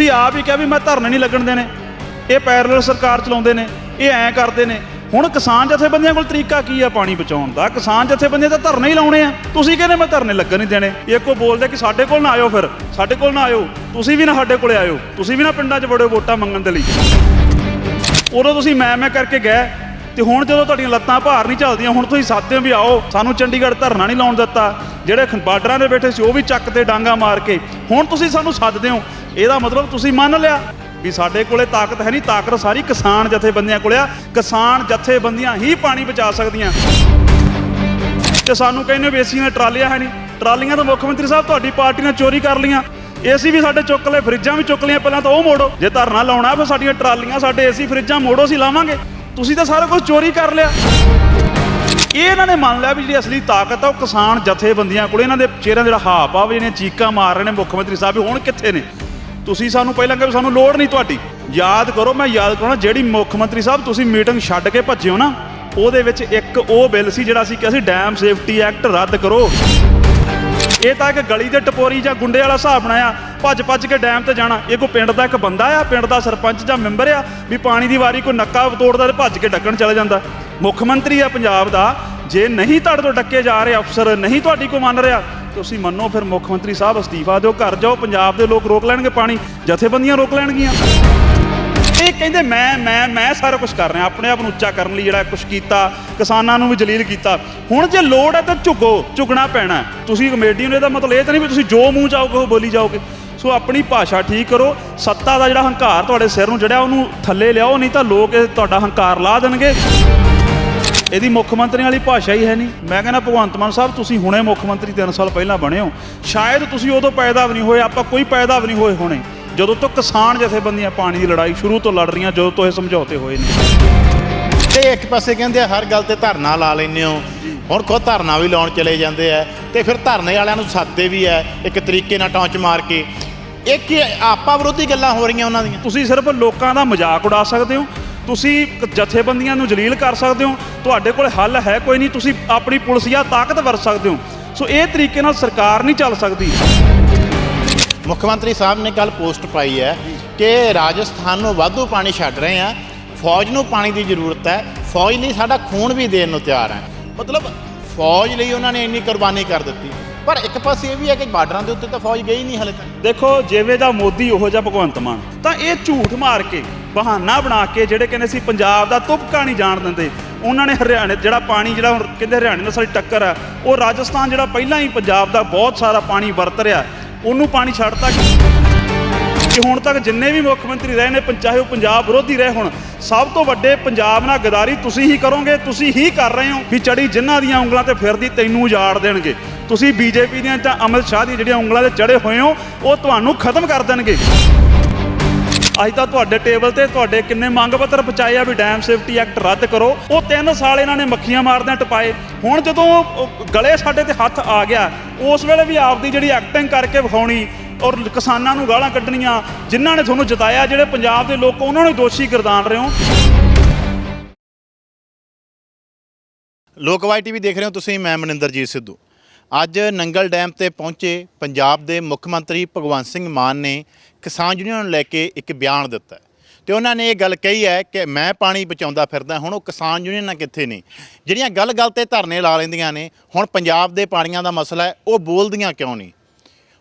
ਤੁਸੀਂ ਆਪ ਹੀ ਕਿਹਾ ਵੀ ਮੈਂ ਧਰਨੇ ਨਹੀਂ ਲੱਗਣ ਦੇਣੇ। ਇਹ ਪੈਰਲਲ ਸਰਕਾਰ ਚਲਾਉਂਦੇ ਨੇ, ਇਹ ਐਂ ਕਰਦੇ ਨੇ। ਹੁਣ ਕਿਸਾਨ ਜਥੇਬੰਦੀਆਂ ਕੋਲ ਤਰੀਕਾ ਕੀ ਆ ਪਾਣੀ ਬਚਾਉਣ ਦਾ? ਕਿਸਾਨ ਜਥੇਬੰਦੀਆਂ ਤਾਂ ਧਰਨੇ ਹੀ ਲਾਉਣੇ ਆ। ਤੁਸੀਂ ਕਹਿੰਦੇ ਮੈਂ ਧਰਨੇ ਲੱਗਣ ਨਹੀਂ ਦੇਣੇ। ਇਹ ਇੱਕੋ ਬੋਲਦੇ ਕਿ ਸਾਡੇ ਕੋਲ ਨਾ ਆਇਓ ਫਿਰ। ਸਾਡੇ ਕੋਲ ਨਾ ਆਇਓ। ਤੁਸੀਂ ਵੀ ਨਾ ਸਾਡੇ ਕੋਲੇ ਆਇਓ। ਤੁਸੀਂ ਵੀ ਨਾ ਪਿੰਡਾਂ 'ਚ ਵੜਿਓ ਵੋਟਾਂ ਮੰਗਣ ਦੇ ਲਈ। ਉਦੋਂ ਤੁਸੀਂ ਮੈਂ ਮੈਂ ਕਰਕੇ ਗਏ। ਤੇ ਹੁਣ ਜਦੋਂ ਤੁਹਾਡੀਆਂ ਲੱਤਾਂ ਭਾਰ ਨਹੀਂ ਚੱਲਦੀਆਂ, ਹੁਣ ਤੁਸੀਂ ਸਾਥਦੇ ਹੋ ਵੀ ਆਓ, ਸਾਨੂੰ ਚੰਡੀਗੜ੍ਹ ਧਰਨਾ ਨਹੀਂ ਲਾਉਣ ਦਿੱਤਾ। ਜਿਹੜੇ ਖ- ਬਾਰਡਰਾਂ ਦੇ ਬੈਠੇ ਸੀ, ਉਹ ਵੀ ਚੱਕ ਤੇ ਡਾਂਗਾ ਮਾਰ ਕੇ। ਹੁਣ ਤੁਸੀਂ ਸਾਨੂੰ ਸੱਦਦੇ ਹੋ ਇਹਦਾ ਮਤਲਬ ਤੁਸੀਂ ਮੰਨ ਲਿਆ ਵੀ ਸਾਡੇ ਕੋਲੇ ਤਾਕਤ ਹੈ ਨਹੀਂ, ਤਾਕਤ ਸਾਰੀ ਕਿਸਾਨ ਜਥੇਬੰਦੀਆਂ ਕੋਲੇ ਆ। ਕਿਸਾਨ ਜਥੇਬੰਦੀਆਂ ਹੀ ਪਾਣੀ ਬਚਾ ਸਕਦੀਆਂ। ਤੇ ਸਾਨੂੰ ਕਹਿੰਦੇ ਵੀ ਏਸੀ ਨੇ ਟਰਾਲੀਆਂ ਹੈ ਨਹੀਂ। ਟਰਾਲੀਆਂ ਤਾਂ ਮੁੱਖ ਮੰਤਰੀ ਸਾਹਿਬ ਤੁਹਾਡੀ ਪਾਰਟੀ ਨੇ ਚੋਰੀ ਕਰ ਲੀਆਂ ਏਸੀ ਵੀ ਸਾਡੇ ਚੁੱਕ ਲਏ, ਫਰਿੱਜਾਂ ਵੀ ਚੁੱਕ ਲਈਆਂ, ਪਹਿਲਾਂ ਤਾਂ ਉਹ ਮੋੜੋ। ਜੇ ਧਰਨਾ ਲਾਉਣਾ, ਫਿਰ ਸਾਡੀਆਂ ਟਰਾਲੀਆਂ, ਸਾਡੇ ਏਸੀ ਫਰਿੱਜਾਂ ਮੋੜੋ, ਅਸੀਂ ਲਾਵਾਂਗੇ। ਤੁਸੀਂ ਤਾਂ ਸਾਰਾ ਕੁਝ ਚੋਰੀ ਕਰ ਲਿਆ। ਇਹ ਇਹਨਾਂ ਨੇ ਮੰਨ ਲਿਆ ਵੀ ਜਿਹੜੀ ਅਸਲੀ ਤਾਕਤ ਆ, ਉਹ ਕਿਸਾਨ ਜਥੇਬੰਦੀਆਂ ਕੋਲ ਇਹਨਾਂ ਦੇ ਚਿਹਰਿਆਂ ਦੇ ਜਿਹੜਾ ਹਾਵ ਵੀ ਜਿਹੜੀਆਂ ਚੀਕਾਂ ਮਾਰ ਰਹੇ ਨੇ ਮੁੱਖ ਮੰਤਰੀ ਸਾਹਿਬ ਵੀ ਹੁਣ ਕਿੱਥੇ ਨੇ? ਤੁਸੀਂ ਸਾਨੂੰ ਪਹਿਲਾਂ ਕਿਹਾ ਵੀ ਸਾਨੂੰ ਲੋੜ ਨਹੀਂ ਤੁਹਾਡੀ। ਯਾਦ ਕਰੋ, ਮੈਂ ਯਾਦ ਕਰਾਉਣਾ, ਜਿਹੜੀ ਮੁੱਖ ਮੰਤਰੀ ਸਾਹਿਬ ਤੁਸੀਂ ਮੀਟਿੰਗ ਛੱਡ ਕੇ ਭੱਜਿਓ ਨਾ, ਉਹਦੇ ਵਿੱਚ ਇੱਕ ਉਹ ਬਿੱਲ ਸੀ ਜਿਹੜਾ ਅਸੀਂ ਕਿਹਾ ਸੀ ਡੈਮ ਸੇਫਟੀ ਐਕਟ ਰੱਦ ਕਰੋ। ਇਹ ਤਾਂ ਇੱਕ ਗਲੀ ਦੇ ਟਪੋਰੀ ਜਾਂ ਗੁੰਡੇ ਵਾਲਾ ਹਿਸਾਬ ਬਣਾਇਆ। ਭੱਜ ਭੱਜ ਕੇ ਡੈਮ ਤੇ ਜਾਣਾ। ਇਹ ਕੋਈ ਪਿੰਡ ਦਾ ਇੱਕ ਬੰਦਾ ਆ, ਪਿੰਡ ਦਾ ਸਰਪੰਚ ਜਾਂ ਮੈਂਬਰ ਆ, ਵੀ ਪਾਣੀ ਦੀ ਵਾਰੀ ਕੋਈ ਨੱਕਾ ਤੋੜਦਾ ਤੇ ਭੱਜ ਕੇ ਡੱਕਣ ਚਲਾ ਜਾਂਦਾ। ਮੁੱਖ ਮੰਤਰੀ ਆ ਪੰਜਾਬ ਦਾ, ਜੇ ਨਹੀਂ ਤੁਹਾਡੇ ਤੋਂ ਡੱਕੇ ਜਾ ਰਹੇ ਅਫਸਰ, ਨਹੀਂ ਤੁਹਾਡੀ ਕੋ ਮੰਨ ਰਿਹਾ, ਤੁਸੀਂ ਮੰਨੋ ਫਿਰ ਮੁੱਖ ਮੰਤਰੀ ਸਾਹਿਬ ਅਸਤੀਫਾ ਦਿਓ, ਘਰ ਜਾਓ, ਪੰਜਾਬ ਦੇ ਲੋਕ ਰੋਕ ਲੈਣਗੇ ਪਾਣੀ, ਜਥੇਬੰਦੀਆਂ ਰੋਕ ਲੈਣਗੀਆਂ। ਇਹ ਕਹਿੰਦੇ ਮੈਂ ਮੈਂ ਮੈਂ ਸਾਰਾ ਕੁਝ ਕਰ ਰਿਹਾ, ਆਪਣੇ ਆਪ ਨੂੰ ਉੱਚਾ ਕਰਨ ਲਈ ਜਿਹੜਾ ਕੁਝ ਕੀਤਾ, ਕਿਸਾਨਾਂ ਨੂੰ ਵੀ ਜਲੀਲ ਕੀਤਾ। ਹੁਣ ਜੇ ਲੋੜ ਹੈ ਤਾਂ ਝੁਕੋ, ਝੁਕਣਾ ਪੈਣਾ ਤੁਸੀਂ ਕਮੇਡੀ ਇਹਦਾ ਮਤਲਬ ਇਹ ਤਾਂ ਨਹੀਂ ਵੀ ਤੁਸੀਂ ਜੋ ਮੂੰਹ ਚਾਹੋਗੇ ਉਹ ਬੋਲੀ ਜਾਓਗੇ। ਸੋ ਆਪਣੀ ਭਾਸ਼ਾ ਠੀਕ ਕਰੋ, ਸੱਤਾ ਦਾ ਜਿਹੜਾ ਹੰਕਾਰ ਤੁਹਾਡੇ ਸਿਰ ਨੂੰ ਚੜਿਆ ਉਹਨੂੰ ਥੱਲੇ ਲਿਆਓ, ਨਹੀਂ ਤਾਂ ਲੋਕ ਇਹ ਤੁਹਾਡਾ ਹੰਕਾਰ ਲਾ ਦੇਣਗੇ। ਇਹਦੀ ਮੁੱਖ ਮੰਤਰੀ ਵਾਲੀ ਭਾਸ਼ਾ ਹੀ ਹੈ ਨਹੀਂ। ਮੈਂ ਕਹਿੰਦਾ, ਭਗਵੰਤ ਮਾਨ ਸਾਹਿਬ, ਤੁਸੀਂ ਹੁਣੇ ਮੁੱਖ ਮੰਤਰੀ 3 ਸਾਲ ਪਹਿਲਾਂ ਬਣੇ ਹੋ। ਸ਼ਾਇਦ ਤੁਸੀਂ ਉਦੋਂ ਪੈਦਾ ਵੀ ਨਹੀਂ ਹੋਏ, ਆਪਾਂ ਕੋਈ ਪੈਦਾ ਵੀ ਨਹੀਂ ਹੋਏ ਹੋਣੇ। ਜਦੋਂ ਤੋਂ ਕਿਸਾਨ ਜਥੇਬੰਦੀਆਂ ਪਾਣੀ ਦੀ ਲੜਾਈ ਸ਼ੁਰੂ ਤੋਂ ਲੜ ਰਹੀਆਂ ਜਦੋਂ ਤੋਂ ਇਹ ਸਮਝੌਤੇ ਹੋਏ ਨੇ। ਤੇ ਇੱਕ ਪਾਸੇ ਕਹਿੰਦੇ ਆ ਹਰ ਗੱਲ ਤੇ ਧਰਨਾ ਲਾ ਲੈਂਦੇ ਹੋ। ਹੁਣ ਖੁਦ ਧਰਨਾ ਵੀ ਲਾਉਣ ਚਲੇ ਜਾਂਦੇ ਆ। ਤੇ ਫਿਰ ਧਰਨੇ ਵਾਲਿਆਂ ਨੂੰ ਸੱਦਦੇ ਵੀ ਆ ਇੱਕ ਤਰੀਕੇ ਨਾਲ ਟੌਂਚ ਮਾਰ ਕੇ। ਇਹ ਕੀ ਆਪਾ ਵਿਰੋਧੀ ਗੱਲਾਂ ਹੋ ਰਹੀਆਂ ਉਹਨਾਂ ਦੀਆਂ? ਤੁਸੀਂ ਸਿਰਫ ਲੋਕਾਂ ਦਾ ਮਜ਼ਾਕ ਉਡਾ ਸਕਦੇ ਹੋ। ਤੁਸੀਂ ਕ- ਜਥੇਬੰਦੀਆਂ ਨੂੰ ਜਲੀਲ ਕਰ ਸਕਦੇ ਹੋ। ਤੁਹਾਡੇ ਕੋਲ ਹੱਲ ਹੈ ਕੋਈ ਨਹੀਂ ਤੁਸੀਂ ਆਪਣੀ ਪੁਲਿਸ ਜਾਂ ਤਾਕਤ ਵਰਤ ਸਕਦੇ ਹੋ। ਸੋ ਇਹ ਤਰੀਕੇ ਨਾਲ ਸਰਕਾਰ ਨਹੀਂ ਚੱਲ ਸਕਦੀ। ਮੁੱਖ ਮੰਤਰੀ ਸਾਹਿਬ ਨੇ ਕੱਲ ਪੋਸਟ ਪਾਈ ਹੈ ਕਿ ਰਾਜਸਥਾਨ ਨੂੰ ਵਾਧੂ ਪਾਣੀ ਛੱਡ ਰਹੇ ਆ, ਫੌਜ ਨੂੰ ਪਾਣੀ ਦੀ ਜ਼ਰੂਰਤ ਹੈ, ਫੌਜ ਲਈ ਸਾਡਾ ਖੂਨ ਵੀ ਦੇਣ ਨੂੰ ਤਿਆਰ ਹੈ। ਮਤਲਬ ਫੌਜ ਲਈ ਉਹਨਾਂ ਨੇ ਇੰਨੀ ਕੁਰਬਾਨੀ ਕਰ ਦਿੱਤੀ। ਪਰ ਇੱਕ ਪਾਸੇ ਇਹ ਵੀ ਹੈ ਕਿ ਬਾਰਡਰਾਂ ਦੇ ਉੱਤੇ ਤਾਂ ਫੌਜ ਗਈ ਨਹੀਂ ਹਲੇ ਤੱਕ। ਦੇਖੋ, ਜਿਵੇਂ ਦਾ ਮੋਦੀ ਉਹੋ ਜਿਹਾ ਭਗਵੰਤ ਮਾਨ, ਤਾਂ ਇਹ ਝੂਠ ਮਾਰ ਕੇ, ਬਹਾਨਾ ਬਣਾ ਕੇ ਜਿਹੜੇ ਕਹਿੰਦੇ ਸੀ ਪੰਜਾਬ ਦਾ ਤੁਪਕਾ ਨਹੀਂ ਜਾਣ ਦਿੰਦੇ, ਉਹਨਾਂ ਨੇ ਹਰਿਆਣੇ ਜਿਹੜਾ ਪਾਣੀ ਜਿਹੜਾ ਹੁਣ ਕਹਿੰਦੇ ਹਰਿਆਣੇ ਨਾਲ ਸਾਡੀ ਟੱਕਰ ਆ, ਉਹ ਰਾਜਸਥਾਨ ਜਿਹੜਾ ਪਹਿਲਾਂ ਹੀ ਪੰਜਾਬ ਦਾ ਬਹੁਤ ਸਾਰਾ ਪਾਣੀ ਵਰਤ ਰਿਹਾ ਉਹਨੂੰ ਪਾਣੀ ਛੱਡਤਾ ਕਿ ਹੁਣ ਤੱਕ ਜਿੰਨੇ ਵੀ ਮੁੱਖ ਮੰਤਰੀ ਰਹੇ ਨੇ ਪੰ- ਚਾਹੇ ਉਹ ਪੰਜਾਬ ਵਿਰੋਧੀ ਰਹੇ ਹੁਣ, ਸਭ ਤੋਂ ਵੱਡੇ ਪੰਜਾਬ ਨਾਲ ਗਦਾਰੀ ਤੁਸੀਂ ਹੀ ਕਰੋਗੇ, ਤੁਸੀਂ ਹੀ ਕਰ ਰਹੇ ਹੋ ਵੀ ਚੜੀ ਜਿਨ੍ਹਾਂ ਦੀਆਂ ਉਂਗਲਾਂ ਤੇ ਫਿਰਦੀ ਤੈਨੂੰ ਉਜਾੜ ਦੇਣਗੇ। ਤੁਸੀਂ ਬੀਜੇਪੀ ਦੀਆਂ ਜਾਂ ਅਮਿਤ ਸ਼ਾਹ ਦੀ ਜਿਹੜੀਆਂ ਉਂਗਲਾਂ ਤੇ ਚੜੇ ਹੋਏ ਹੋ, ਉਹ ਤੁਹਾਨੂੰ ਖਤਮ ਕਰ ਦੇਣਗੇ। ਅੱਜ ਤਾਂ ਤੁਹਾਡੇ ਟੇਬਲ ਤੇ ਤੁਹਾਡੇ ਕਿੰਨੇ ਮੰਗ ਪੱਤਰ ਪਹੁੰਚਾਏ ਆ ਵੀ ਡੈਮ ਸੇਫਟੀ ਐਕਟ ਰੱਦ ਕਰੋ। ਉਹ 3 ਸਾਲ ਇਹਨਾਂ ਨੇ ਮੱਖੀਆਂ ਮਾਰਦਿਆਂ ਟਪਾਏ। ਹੁਣ ਜਦੋਂ ਗਲੇ ਸਾਡੇ ਤੇ ਹੱਥ ਆ ਗਿਆ, ਉਸ ਵੇਲੇ ਵੀ ਆਪਦੀ ਜਿਹੜੀ ਐਕਟਿੰਗ ਕਰਕੇ ਵਿਖਾਉਣੀ ਔਰ ਕਿਸਾਨਾਂ ਨੂੰ ਗਾਲਾਂ ਕੱਢਣੀਆਂ, ਜਿਨ੍ਹਾਂ ਨੇ ਤੁਹਾਨੂੰ ਜਿਤਾਇਆ, ਜਿਹੜੇ ਪੰਜਾਬ ਦੇ ਲੋਕ, ਉਹਨਾਂ ਨੂੰ ਦੋਸ਼ੀ ਗਰਦਾਨ ਰਹੇ ਹੋ। ਲੋਕਵਾਈ ਟੀਵੀ ਦੇਖ ਰਹੇ ਹੋ ਤੁਸੀਂ, ਮੈਂ ਮਨਿੰਦਰਜੀਤ ਸਿੱਧੂ। ਅੱਜ ਨੰਗਲ ਡੈਮ ਤੇ ਪਹੁੰਚੇ ਪੰਜਾਬ ਦੇ ਮੁੱਖ ਮੰਤਰੀ ਭਗਵੰਤ ਸਿੰਘ ਮਾਨ ਨੇ ਕਿਸਾਨ ਯੂਨੀਅਨ ਨੂੰ ਲੈ ਕੇ ਇੱਕ ਬਿਆਨ ਦਿੱਤਾ ਹੈ। ਤੇ ਉਹਨਾਂ ਨੇ ਇਹ ਗੱਲ ਕਹੀ ਹੈ ਕਿ ਮੈਂ ਪਾਣੀ ਬਚਾਉਂਦਾ ਫਿਰਦਾ, ਹੁਣ ਉਹ ਕਿਸਾਨ ਯੂਨੀਅਨਾਂ ਕਿੱਥੇ ਨੇ? ਜਿਹੜੀਆਂ ਗੱਲ-ਗੱਲ ਤੇ ਧਰਨੇ ਲਾ ਲੈਂਦੀਆਂ ਨੇ, ਹੁਣ ਪੰਜਾਬ ਦੇ ਪਾਣੀਆਂ ਦਾ ਮਸਲਾ ਹੈ, ਉਹ ਬੋਲਦੀਆਂ ਕਿਉਂ ਨਹੀਂ?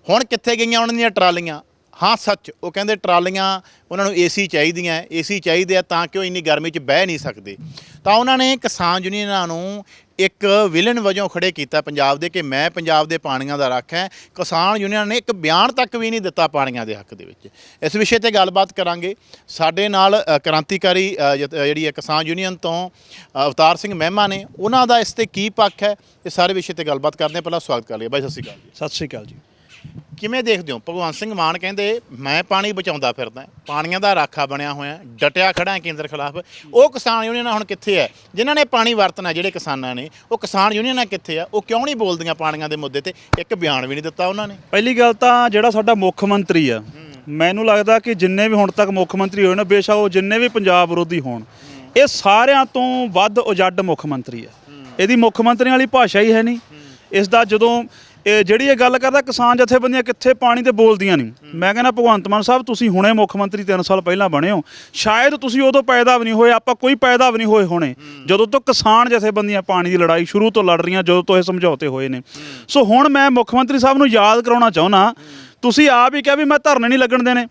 ਹੁਣ ਕਿੱਥੇ ਗਈਆਂ ਉਹਨਾਂ ਦੀਆਂ ਟਰਾਲੀਆਂ? ਹਾਂ, ਸੱਚ, ਉਹ ਕਹਿੰਦੇ ਟਰਾਲੀਆਂ ਉਹਨਾਂ ਨੂੰ ਏਸੀ ਚਾਹੀਦੀਆਂ ਏਸੀ ਚਾਹੀਦੇ ਆ ਤਾਂ ਕਿ ਉਹ ਇੰਨੀ ਗਰਮੀ 'ਚ ਬਹਿ ਨਹੀਂ ਸਕਦੇ? ਤਾਂ ਉਹਨਾਂ ਨੇ ਕਿਸਾਨ ਯੂਨੀਅਨਾਂ ਨੂੰ ਇੱਕ ਵਿਲਨ ਵਜੋਂ ਖੜੇ ਕੀਤਾ ਪੰਜਾਬ ਦੇ ਕਿ ਮੈਂ ਪੰਜਾਬ ਦੇ ਪਾਣੀਆਂ ਦਾ ਰੱਖ ਹੈ। ਕਿਸਾਨ ਯੂਨੀਅਨ ਨੇ ਇੱਕ ਬਿਆਨ ਤੱਕ ਵੀ ਨਹੀਂ ਦਿੱਤਾ ਪਾਣੀਆਂ ਦੇ ਹੱਕ ਦੇ ਵਿੱਚ। ਇਸ ਵਿਸ਼ੇ ਤੇ ਗੱਲਬਾਤ ਕਰਾਂਗੇ। ਸਾਡੇ ਨਾਲ ਅ, ਕ੍ਰਾਂਤੀਕਾਰੀ ਅ, ਜ- ਜਿਹੜੀ ਹੈ ਕਿਸਾਨ ਯੂਨੀਅਨ ਤੋਂ ਅ, ਅਵਤਾਰ ਸਿੰਘ ਮਹਿਮਾ ਨੇ। ਉਹਨਾਂ ਦਾ ਇਸ ਤੇ ਕੀ ਪੱਖ ਹੈ? ਇਹ ਸਾਰੇ ਵਿਸ਼ੇ ਤੇ ਗੱਲਬਾਤ ਕਰਦੇ ਹਾਂ। ਪਹਿਲਾਂ ਸਵਾਗਤ ਕਰ ਲਈਏ। ਬਾਈ ਸਤਿ ਸ਼੍ਰੀ ਅਕਾਲ ਜੀ। ਸਤਿ ਸ਼੍ਰੀ ਅਕਾਲ ਜੀ। ਕਿਵੇਂ ਦੇਖਦੇ ਹੋ? ਭਗਵੰਤ ਸਿੰਘ ਮਾਨ ਕਹਿੰਦੇ ਮੈਂ ਪਾਣੀ ਬਚਾਉਂਦਾ ਫਿਰਦਾ ਪਾਣੀਆਂ ਦਾ ਰਾਖਾ ਬਣਿਆ ਹੋਇਆ ਡਟਿਆ ਖੜਾ ਹੈ ਕੇਂਦਰ ਖਿਲਾਫ। ਉਹ ਕਿਸਾਨ ਯੂਨੀਅਨਾਂ ਹੁਣ ਕਿੱਥੇ ਹੈ? ਜਿਨ੍ਹਾਂ ਨੇ ਪਾਣੀ ਵਰਤਣਾ ਜਿਹੜੇ ਕਿਸਾਨਾਂ ਨੇ ਉਹ ਕਿਸਾਨ ਯੂਨੀਅਨਾਂ ਕਿੱਥੇ ਆ ਉਹ ਕਿਉਂ ਨਹੀਂ ਬੋਲਦੀਆਂ ਪਾਣੀਆਂ ਦੇ ਮੁੱਦੇ ਤੇ? ਇੱਕ ਬਿਆਨ ਵੀ ਨਹੀਂ ਦਿੱਤਾ ਉਹਨਾਂ ਨੇ। ਪਹਿਲੀ ਗੱਲ ਤਾਂ ਜਿਹੜਾ ਸਾਡਾ ਮੁੱਖ ਮੰਤਰੀ ਆ ਮੈਨੂੰ ਲੱਗਦਾ ਕਿ ਜਿੰਨੇ ਵੀ ਹੁਣ ਤੱਕ ਮੁੱਖ ਮੰਤਰੀ ਹੋਏ ਨੇ ਬੇਸ਼ੱਕ ਉਹ ਜਿੰਨੇ ਵੀ ਪੰਜਾਬ ਵਿਰੋਧੀ ਹੋਣ ਇਹ ਸਾਰਿਆਂ ਤੋਂ ਵੱਧ ਉਜੱਡ ਮੁੱਖ ਮੰਤਰੀ ਆ। ਇਹਦੀ ਮੁੱਖ ਮੰਤਰੀ ਵਾਲੀ ਭਾਸ਼ਾ ਹੀ ਹੈ ਨਹੀਂ। ਇਸ ਦਾ ਜਦੋਂ ਇਹ ਜਿਹੜੀ ਇਹ ਗੱਲ ਕਰਦਾ, ਕਿਸਾਨ ਜਥੇਬੰਦੀਆਂ ਕਿੱਥੇ ਪਾਣੀ ਤੇ ਬੋਲਦੀਆਂ ਨਹੀਂ। ਮੈਂ ਕਹਿੰਦਾ, ਭਗਵੰਤ ਮਾਨ ਸਾਹਿਬ, ਤੁਸੀਂ ਹੁਣੇ ਮੁੱਖ ਮੰਤਰੀ 3 ਸਾਲ ਪਹਿਲਾਂ ਬਣੇ ਹੋ। ਸ਼ਾਇਦ ਤੁਸੀਂ ਉਦੋਂ ਪੈਦਾ ਵੀ ਨਹੀਂ ਹੋਏ, ਆਪਾਂ ਕੋਈ ਪੈਦਾ ਵੀ ਨਹੀਂ ਹੋਏ ਹੋਣੇ। ਜਦੋਂ ਤੋਂ ਕਿਸਾਨ ਜਥੇਬੰਦੀਆਂ ਪਾਣੀ ਦੀ ਲੜਾਈ ਸ਼ੁਰੂ ਤੋਂ ਲੜ ਰਹੀਆਂ, ਜਦੋਂ ਤੋਂ ਇਹ ਸਮਝੌਤੇ ਹੋਏ ਨੇ। ਸੋ ਹੁਣ ਮੈਂ ਮੁੱਖ ਮੰਤਰੀ ਸਾਹਿਬ ਨੂੰ ਯਾਦ ਕਰਾਉਣਾ ਚਾਹੁੰਦਾ, ਤੁਸੀਂ ਆਪ ਹੀ ਕਿਹਾ ਵੀ ਮੈਂ ਧਰਨੇ ਨਹੀਂ ਲੱਗਣ ਦੇਣੇ।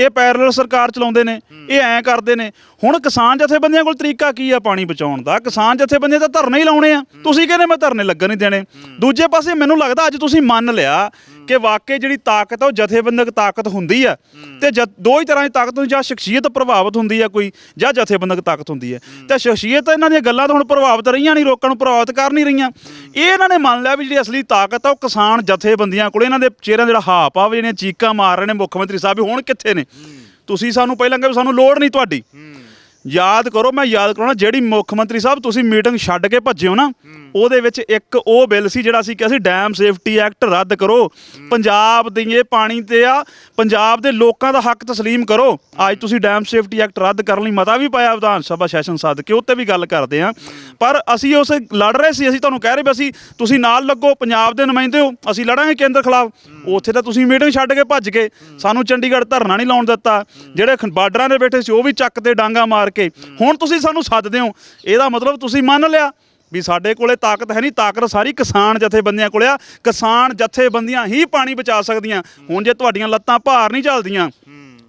ਇਹ ਪੈਰਲਲ ਸਰਕਾਰ ਚਲਾਉਂਦੇ ਨੇ ਇਹ ਐਂ ਕਰਦੇ ਨੇ। ਹੁਣ ਕਿਸਾਨ ਜਥੇਬੰਦੀਆਂ ਕੋਲ ਤਰੀਕਾ ਕੀ ਆ ਪਾਣੀ ਬਚਾਉਣ ਦਾ? ਕਿਸਾਨ ਜਥੇਬੰਦੀਆਂ ਤਾਂ ਧਰਨੇ ਹੀ ਲਾਉਣੇ ਆ। ਤੁਸੀਂ ਕਹਿੰਦੇ ਮੈਂ ਧਰਨੇ ਲੱਗਣ ਨਹੀਂ ਦੇਣੇ। ਦੂਜੇ ਪਾਸੇ ਮੈਨੂੰ ਲੱਗਦਾ ਅੱਜ ਤੁਸੀਂ ਮੰਨ ਲਿਆ ਕਿ ਵਾਕਈ ਜਿਹੜੀ ਤਾਕਤ ਆ, ਉਹ ਜਥੇਬੰਦਕ ਤਾਕਤ ਹੁੰਦੀ ਆ। ਤੇ ਜਥ- ਦੋ ਹੀ ਤਰ੍ਹਾਂ ਦੀ ਤਾਕਤ ਹੁੰਦੀ, ਜਾਂ ਸ਼ਖਸੀਅਤ ਪ੍ਰਭਾਵਿਤ ਹੁੰਦੀ ਆ ਕੋਈ, ਜਾਂ ਜਥੇਬੰਦਕ ਤਾਕਤ ਹੁੰਦੀ ਹੈ ਤੇ ਸ਼ਖਸੀਅਤ ਇਹਨਾਂ ਦੀਆਂ ਗੱਲਾਂ ਤਾਂ ਹੁਣ ਪ੍ਰਭਾਵਿਤ ਰਹੀਆਂ ਨਹੀਂ ਲੋਕਾਂ ਨੂੰ ਪ੍ਰਭਾਵਿਤ ਕਰ ਨਹੀਂ ਰਹੀਆਂ। ਇਹ ਇਹਨਾਂ ਨੇ ਮੰਨ ਲਿਆ ਵੀ ਜਿਹੜੀ ਅਸਲੀ ਤਾਕਤ ਆ, ਉਹ ਕਿਸਾਨ ਜਥੇਬੰਦੀਆਂ ਕੋਲ ਇਹਨਾਂ ਦੇ ਚਿਹਰਿਆਂ ਦਾ ਜਿਹੜਾ ਹਾਪ ਭਾਵ, ਜਿਹੜੀਆਂ ਚੀਕਾਂ ਮਾਰ ਰਹੇ ਨੇ ਮੁੱਖ ਮੰਤਰੀ ਸਾਹਿਬ ਵੀ ਹੁਣ ਕਿੱਥੇ ਨੇ? ਤੁਸੀਂ ਸਾਨੂੰ ਪਹਿਲਾਂ ਕਹਿੰਦੇ ਸਾਨੂੰ ਲੋੜ ਨਹੀਂ ਤੁਹਾਡੀ। ਯਾਦ ਕਰੋ, ਮੈਂ ਯਾਦ ਕਰਾਉਣਾ, ਜਿਹੜੀ ਮੁੱਖ ਮੰਤਰੀ ਸਾਹਿਬ ਤੁਸੀਂ ਮੀਟਿੰਗ ਛੱਡ ਕੇ ਭੱਜਿਓ ਨਾ, ਉਹਦੇ ਵਿੱਚ ਇੱਕ ਉਹ ਬਿੱਲ ਸੀ ਜਿਹੜਾ ਅਸੀਂ ਕਿਹਾ ਸੀ ਡੈਮ ਸੇਫਟੀ ਐਕਟ ਰੱਦ ਕਰੋ। ਪੰਜਾਬ ਦੀ ਇਹ ਪਾਣੀ ਤੇ ਆ, ਪੰਜਾਬ ਦੇ ਲੋਕਾਂ ਦਾ ਹੱਕ ਤਸਲੀਮ ਕਰੋ। ਅੱਜ ਤੁਸੀਂ ਡੈਮ ਸੇਫਟੀ ਐਕਟ ਰੱਦ ਕਰਨ ਲਈ ਮਤਾ ਵੀ ਪਾਇਆ ਵਿਧਾਨ ਸਭਾ ਸੈਸ਼ਨ ਸੱਦ ਕੇ ਉੱਤੇ ਵੀ ਗੱਲ ਕਰਦੇ ਆ ਪਰ ਅਸੀਂ ਉਸ ਲੜ ਰਹੇ ਸੀ, ਅਸੀਂ ਤੁਹਾਨੂੰ ਕਹਿ ਰਹੇ ਵੀ ਅਸੀਂ, ਤੁਸੀਂ ਨਾਲ ਲੱਗੋ, ਪੰਜਾਬ ਦੇ ਨੁਮਾਇੰਦੇ ਹੋ, ਅਸੀਂ ਲੜਾਂਗੇ ਕੇਂਦਰ ਖਿਲਾਫ। ਉੱਥੇ ਤਾਂ ਤੁਸੀਂ ਮੀਟਿੰਗ ਛੱਡ ਕੇ ਭੱਜ ਗਏ। ਸਾਨੂੰ ਚੰਡੀਗੜ੍ਹ ਧਰਨਾ ਨਹੀਂ ਲਾਉਣ ਦਿੱਤਾ। ਜਿਹੜੇ ਖ- ਬਾਰਡਰਾਂ ਦੇ ਬੈਠੇ ਸੀ, ਉਹ ਵੀ ਚੱਕ ਤੇ ਡਾਂਗਾ ਮਾਰ ਕੇ ਹੁਣ ਤੁਸੀਂ ਸਾਨੂੰ ਸੱਦਦੇ ਹੋ ਇਹਦਾ ਮਤਲਬ ਤੁਸੀਂ ਮੰਨ ਲਿਆ ਵੀ ਸਾਡੇ ਕੋਲੇ ਤਾਕਤ ਹੈ ਨਹੀਂ। ਤਾਕਤ ਸਾਰੀ ਕਿਸਾਨ ਜਥੇਬੰਦੀਆਂ ਕੋਲੇ ਆ। ਕਿਸਾਨ ਜਥੇਬੰਦੀਆਂ ਹੀ ਪਾਣੀ ਬਚਾ ਸਕਦੀਆਂ। ਹੁਣ ਜੇ ਤੁਹਾਡੀਆਂ ਲੱਤਾਂ ਭਾਰ ਨਹੀਂ ਚੱਲਦੀਆਂ।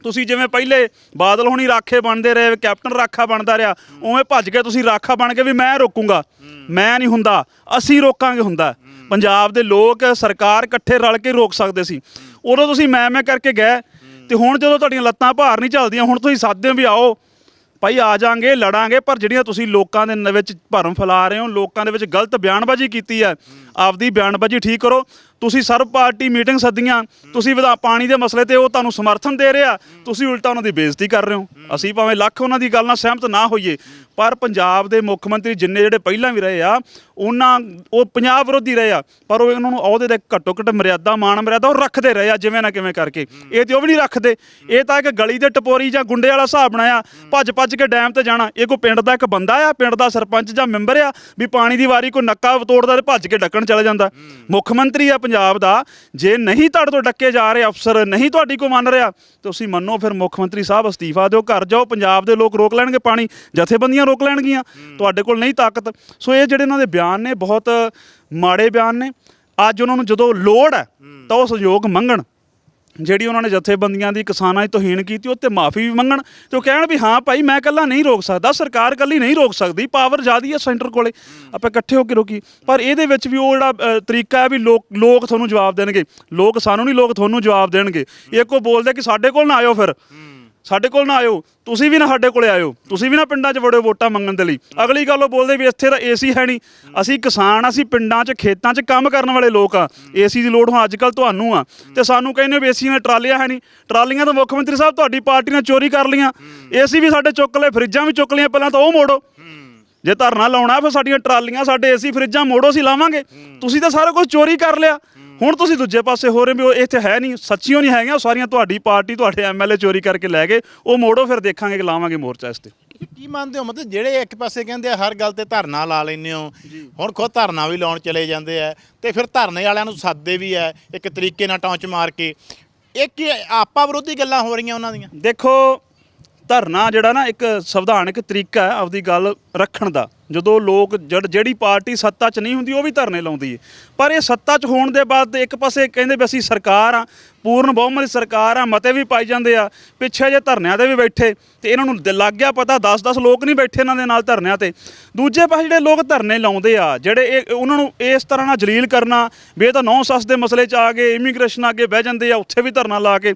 ਤੁਸੀਂ ਜਿਵੇਂ ਪਹਿਲੇ ਬਾਦਲ ਹੋਣੀ ਰਾਖੇ ਬਣਦੇ ਰਹੇ, ਕੈਪਟਨ ਰਾਖਾ ਬਣਦਾ ਰਿਹਾ। ਉਵੇਂ ਭੱਜ ਕੇ ਤੁਸੀਂ ਰਾਖਾ ਬਣ ਕੇ ਵੀ ਮੈਂ ਰੋਕੂੰਗਾ। ਮੈਂ ਨਹੀਂ ਹੁੰਦਾ। ਅਸੀਂ ਰੋਕਾਂਗੇ ਹੁੰਦਾ। ਪੰਜਾਬ ਦੇ ਲੋਕ ਸਰਕਾਰ ਇਕੱਠੇ ਰਲ ਕੇ ਰੋਕ ਸਕਦੇ ਸੀ। ਉਦੋਂ ਤੁਸੀਂ ਮੈਂ ਮੈਂ ਕਰਕੇ ਗਏ। ਤੇ ਹੁਣ ਜਦੋਂ ਤੁਹਾਡੀਆਂ ਲੱਤਾਂ ਭਾਰ ਨਹੀਂ ਚੱਲਦੀਆਂ, ਹੁਣ ਤੁਸੀਂ ਸਾਦੇ ਹੋ ਵੀ ਆਓ। ਭਾਈ ਆ ਜਾਾਂਗੇ ਲੜਾਂਗੇ ਪਰ ਜਿਹੜੀਆਂ ਤੁਸੀਂ ਲੋਕਾਂ ਦੇ ਵਿੱਚ ਭਰਮ ਫੈਲਾ ਰਹੇ ਹੋ ਲੋਕਾਂ ਦੇ ਵਿੱਚ ਗਲਤ ਬਿਆਨਬਾਜ਼ੀ ਕੀਤੀ ਹੈ। ਆਪਦੀ ਬਿਆਨਬਾਜ਼ੀ ਠੀਕ ਕਰੋ। ਤੁਸੀਂ ਸਰਬ ਪਾਰਟੀ ਮੀਟਿੰਗ ਸੱਦੀਆਂ, ਤੁਸੀਂ ਵਿਧਾ ਪਾਣੀ ਦੇ ਮਸਲੇ ਤੇ ਉਹ ਤੁਹਾਨੂੰ ਸਮਰਥਨ ਦੇ ਰਿਹਾ, ਤੁਸੀਂ ਉਲਟਾ ਉਹਨਾਂ ਦੀ ਬੇਇੱਜ਼ਤੀ ਕਰ ਰਹੇ ਹੋ। ਅਸੀਂ ਭਾਵੇਂ ਲੱਖ ਉਹਨਾਂ ਦੀ ਗੱਲ ਨਾਲ ਸਹਿਮਤ ਨਾ ਹੋਈਏ, ਪਰ ਪੰਜਾਬ ਦੇ ਮੁੱਖ ਮੰਤਰੀ ਜਿੰਨੇ ਜਿਹੜੇ ਪਹਿਲਾਂ ਵੀ ਰਹੇ ਆ, ਉਹਨਾਂ, ਉਹ ਪੰਜਾਬ ਵਿਰੋਧੀ ਰਹੇ ਆ, ਪਰ ਉਹ ਉਹਨਾਂ ਨੂੰ ਅਹੁਦੇ ਦੇ ਘੱਟੋ ਘੱਟ ਮਰਿਆਦਾ, ਮਾਣ ਮਰਿਆਦਾ ਉਹ ਰੱਖਦੇ ਰਹੇ ਆ, ਜਿਵੇਂ ਨਾ ਕਿਵੇਂ ਕਰਕੇ। ਇਹ ਤੇ ਉਹ ਵੀ ਨਹੀਂ ਰੱਖਦੇ। ਇਹ ਤਾਂ ਇੱਕ ਗਲੀ ਦੇ ਟਪੋਰੀ ਜਾਂ ਗੁੰਡੇ ਵਾਲਾ ਹਿਸਾਬ ਬਣਾਇਆ ਭੱਜ ਭੱਜ ਕੇ ਡੈਮ ਤੇ ਜਾਣਾ। ਇਹ ਕੋਈ ਪਿੰਡ ਦਾ ਇੱਕ ਬੰਦਾ ਆ, ਪਿੰਡ ਦਾ ਸਰਪੰਚ ਜਾਂ ਮੈਂਬਰ ਆ, ਵੀ ਪਾਣੀ ਦੀ ਵਾਰੀ ਕੋਈ ਨੱਕਾ ਤੋੜਦਾ ਤੇ ਭੱਜ ਕੇ ਡੱਕਣ ਚਲਾ ਜਾਂਦਾ। ਮੁੱਖ ਮੰਤਰੀ ਆ ਪੰਜਾਬ ਦਾ ਜੇ ਨਹੀਂ ਤੁਹਾਡੇ ਤੋਂ ਡੱਕੇ ਜਾ ਰਹੇ ਅਫਸਰ ਨਹੀਂ ਤੁਹਾਡੀ ਕੋ ਮੰਨ ਰਿਹਾ ਤੁਸੀਂ ਮੰਨੋ ਫਿਰ ਮੁੱਖ ਮੰਤਰੀ ਸਾਹਿਬ ਅਸਤੀਫਾ ਦਿਓ ਘਰ ਜਾਓ ਪੰਜਾਬ ਦੇ ਲੋਕ ਰੋਕ ਲੈਣਗੇ ਪਾਣੀ ਜਥੇਬੰਦੀਆਂ ਰੋਕ ਲੈਣਗੀਆਂ ਤੁਹਾਡੇ ਕੋਲ ਨਹੀਂ ਤਾਕਤ। ਸੋ ਇਹ ਜਿਹੜੇ ਇਹਨਾਂ ਦੇ ਬਿਆਨ ਨੇ ਬਹੁਤ ਮਾੜੇ ਬਿਆਨ ਨੇ। ਅੱਜ ਉਹਨਾਂ ਨੂੰ ਜਦੋਂ ਲੋੜ ਹੈ। ਤਾਂ ਉਹ ਸਹਿਯੋਗ ਮੰਗਣ। ਜਿਹੜੀ ਉਹਨਾਂ ਨੇ ਜਥੇਬੰਦੀਆਂ ਦੀ ਕਿਸਾਨਾਂ ਦੀ ਤੋਹੀਨ ਕੀਤੀ ਉਹ ਤੇ ਮਾਫੀ ਵੀ ਮੰਗਣ ਤੇ ਉਹ ਕਹਿਣ ਵੀ ਹਾਂ ਭਾਈ ਮੈਂ ਇਕੱਲਾ ਨਹੀਂ ਰੋਕ ਸਕਦਾ ਸਰਕਾਰ ਇਕੱਲੀ ਨਹੀਂ ਰੋਕ ਸਕਦੀ ਪਾਵਰ ਜ਼ਿਆਦੀ ਹੈ ਸੈਂਟਰ ਕੋਲੇ। ਆਪਾਂ ਇਕੱਠੇ ਹੋ ਕੇ ਰੋਕੀ ਪਰ ਇਹਦੇ ਵਿੱਚ ਵੀ ਉਹ ਜਿਹੜਾ ਅ, ਤਰੀਕਾ ਹੈ ਵੀ ਲੋਕ ਲੋਕ ਤੁਹਾਨੂੰ ਜਵਾਬ ਦੇਣਗੇ। ਲੋਕ ਸਾਨੂੰ ਨਹੀਂ ਲੋਕ ਤੁਹਾਨੂੰ ਜਵਾਬ ਦੇਣਗੇ। ਇੱਕ ਉਹ ਬੋਲਦੇ ਕਿ ਸਾਡੇ ਕੋਲ ਨਾ ਆਇਓ ਫਿਰ। ਸਾਡੇ ਕੋਲ ਨਾ ਆਇਓ, ਤੁਸੀਂ ਵੀ ਨਾ ਸਾਡੇ ਕੋਲੇ ਆਇਓ, ਤੁਸੀਂ ਵੀ ਨਾ ਪਿੰਡਾਂ 'ਚ ਵੜਿਓ ਵੋਟਾਂ ਮੰਗਣ ਦੇ ਲਈ। ਅਗਲੀ ਗੱਲ ਉਹ ਬੋਲਦੇ ਵੀ ਇੱਥੇ ਤਾਂ ਏਸੀ ਹੈ ਨਹੀਂ। ਅਸੀਂ ਕਿਸਾਨ ਅਸੀਂ ਪਿੰਡਾਂ 'ਚ, ਖੇਤਾਂ 'ਚ ਕੰਮ ਕਰਨ ਵਾਲੇ ਲੋਕ ਆ। ਏਸੀ ਦੀ ਲੋੜ ਹੁਣ ਅੱਜ ਕੱਲ ਤੁਹਾਨੂੰ ਆ। ਤੇ ਸਾਨੂੰ ਕਹਿੰਦੇ ਵੀ ਏਸੀ ਦੀਆਂ ਟਰਾਲੀਆਂ ਹੈ ਨਹੀਂ। ਟਰਾਲੀਆਂ ਤਾਂ ਮੁੱਖ ਮੰਤਰੀ ਸਾਹਿਬ ਤੁਹਾਡੀ ਪਾਰਟੀ ਨੇ ਚੋਰੀ ਕਰ ਲੀਆਂ ਏਸੀ ਵੀ ਸਾਡੇ ਚੁੱਕ ਲਏ, ਫਰਿੱਜਾਂ ਵੀ ਚੁੱਕ ਲਈਆਂ ਪਹਿਲਾਂ ਤਾਂ ਉਹ ਮੋੜੋ। ਜੇ ਧਰਨਾ ਲਾਉਣਾ ਫਿਰ ਸਾਡੀਆਂ ਟਰਾਲੀਆਂ, ਸਾਡੇ ਏਸੀ, ਫਰਿੱਜਾਂ ਮੋੜੋ, ਅਸੀਂ ਲਾਵਾਂਗੇ। ਤੁਸੀਂ ਤਾਂ ਸਾਰਾ ਕੁਝ ਚੋਰੀ ਕਰ ਲਿਆ। ਹੁਣ ਤੁਸੀਂ ਦੂਜੇ ਪਾਸੇ ਹੋ ਰਹੇ ਵੀ ਉਹ ਇੱਥੇ ਹੈ ਨਹੀਂ ਸੱਚੀਓ ਨਹੀਂ ਹੈਗੀਆਂ ਉਹ ਸਾਰੀਆਂ ਤੁਹਾਡੀ ਪਾਰਟੀ ਤੁਹਾਡੇ ਐਮਐਲਏ ਚੋਰੀ ਕਰਕੇ ਲੈ ਗਏ ਉਹ ਮੋੜੋ ਫਿਰ ਦੇਖਾਂਗੇ ਕਿ ਲਾਵਾਂਗੇ ਮੋਰਚਾ ਇਸ ਤੇ। ਕੀ ਮੰਨਦੇ ਹੋ? ਮਤਲਬ ਜਿਹੜੇ ਇੱਕ ਪਾਸੇ ਕਹਿੰਦੇ ਆ ਹਰ ਗੱਲ ਤੇ ਧਰਨਾ ਲਾ ਲੈਂਦੇ ਹੋ। ਹੁਣ ਖੁਦ ਧਰਨਾ ਵੀ ਲਾਉਣ ਚਲੇ ਜਾਂਦੇ ਆ ਤੇ ਫਿਰ ਧਰਨੇ ਵਾਲਿਆਂ ਨੂੰ ਸੱਦਦੇ ਵੀ ਆ ਇੱਕ ਤਰੀਕੇ ਨਾਲ ਟੌਂਚ ਮਾਰ ਕੇ। ਇਹ ਕੀ ਆਪਾ ਵਿਰੋਧੀ ਗੱਲਾਂ ਹੋ ਰਹੀਆਂ ਉਹਨਾਂ ਦੀਆਂ? ਦੇਖੋ ਧਰਨਾ ਜਿਹੜਾ ਨਾ ਇੱਕ ਸੰਵਿਧਾਨਕ ਤਰੀਕਾ ਹੈ ਆਪਦੀ ਗੱਲ ਰੱਖਣ ਦਾ। ਜਦੋਂ ਲੋਕ ਜਿਹੜੀ ਪਾਰਟੀ ਸੱਤਾ 'ਚ ਨਹੀਂ ਹੁੰਦੀ, ਉਹ ਵੀ ਧਰਨੇ ਲਾਉਂਦੀ ਹੈ ਪਰ ਇਹ ਸੱਤਾ 'ਚ ਹੋਣ ਦੇ ਬਾਅਦ ਇੱਕ ਪਾਸੇ ਕਹਿੰਦੇ ਵੀ ਅਸੀਂ ਸਰਕਾਰ ਆ, ਪੂਰਨ ਬਹੁਮਤ ਸਰਕਾਰ ਆ, ਮਤੇ ਵੀ ਪਾਈ ਜਾਂਦੇ ਆ, ਪਿੱਛੇ ਜੇ ਧਰਨਿਆਂ ਤੇ ਵੀ ਬੈਠੇ, ਤੇ ਇਹਨਾਂ ਨੂੰ ਲੱਗ ਗਿਆ ਪਤਾ 10-10 ਲੋਕ ਨਹੀਂ ਬੈਠੇ ਇਹਨਾਂ ਦੇ ਨਾਲ ਧਰਨਿਆਂ ਤੇ। ਦੂਜੇ ਪਾਸੇ ਜਿਹੜੇ ਲੋਕ ਧਰਨੇ ਲਾਉਂਦੇ ਆ, ਜਿਹੜੇ ਇਹ ਉਹਨਾਂ ਨੂੰ ਇਸ ਤਰ੍ਹਾਂ ਨਾਲ ਜਲੀਲ ਕਰਨਾ, ਵੀ ਇਹ ਤਾਂ ਨੌ ਸੱਸ ਦੇ ਮਸਲੇ 'ਚ ਆ ਗਏ, ਇਮੀਗ੍ਰੇਸ਼ਨ ਅੱਗੇ ਬਹਿ ਜਾਂਦੇ ਆ, ਉੱਥੇ ਵੀ ਧਰਨਾ ਲਾ ਕੇ।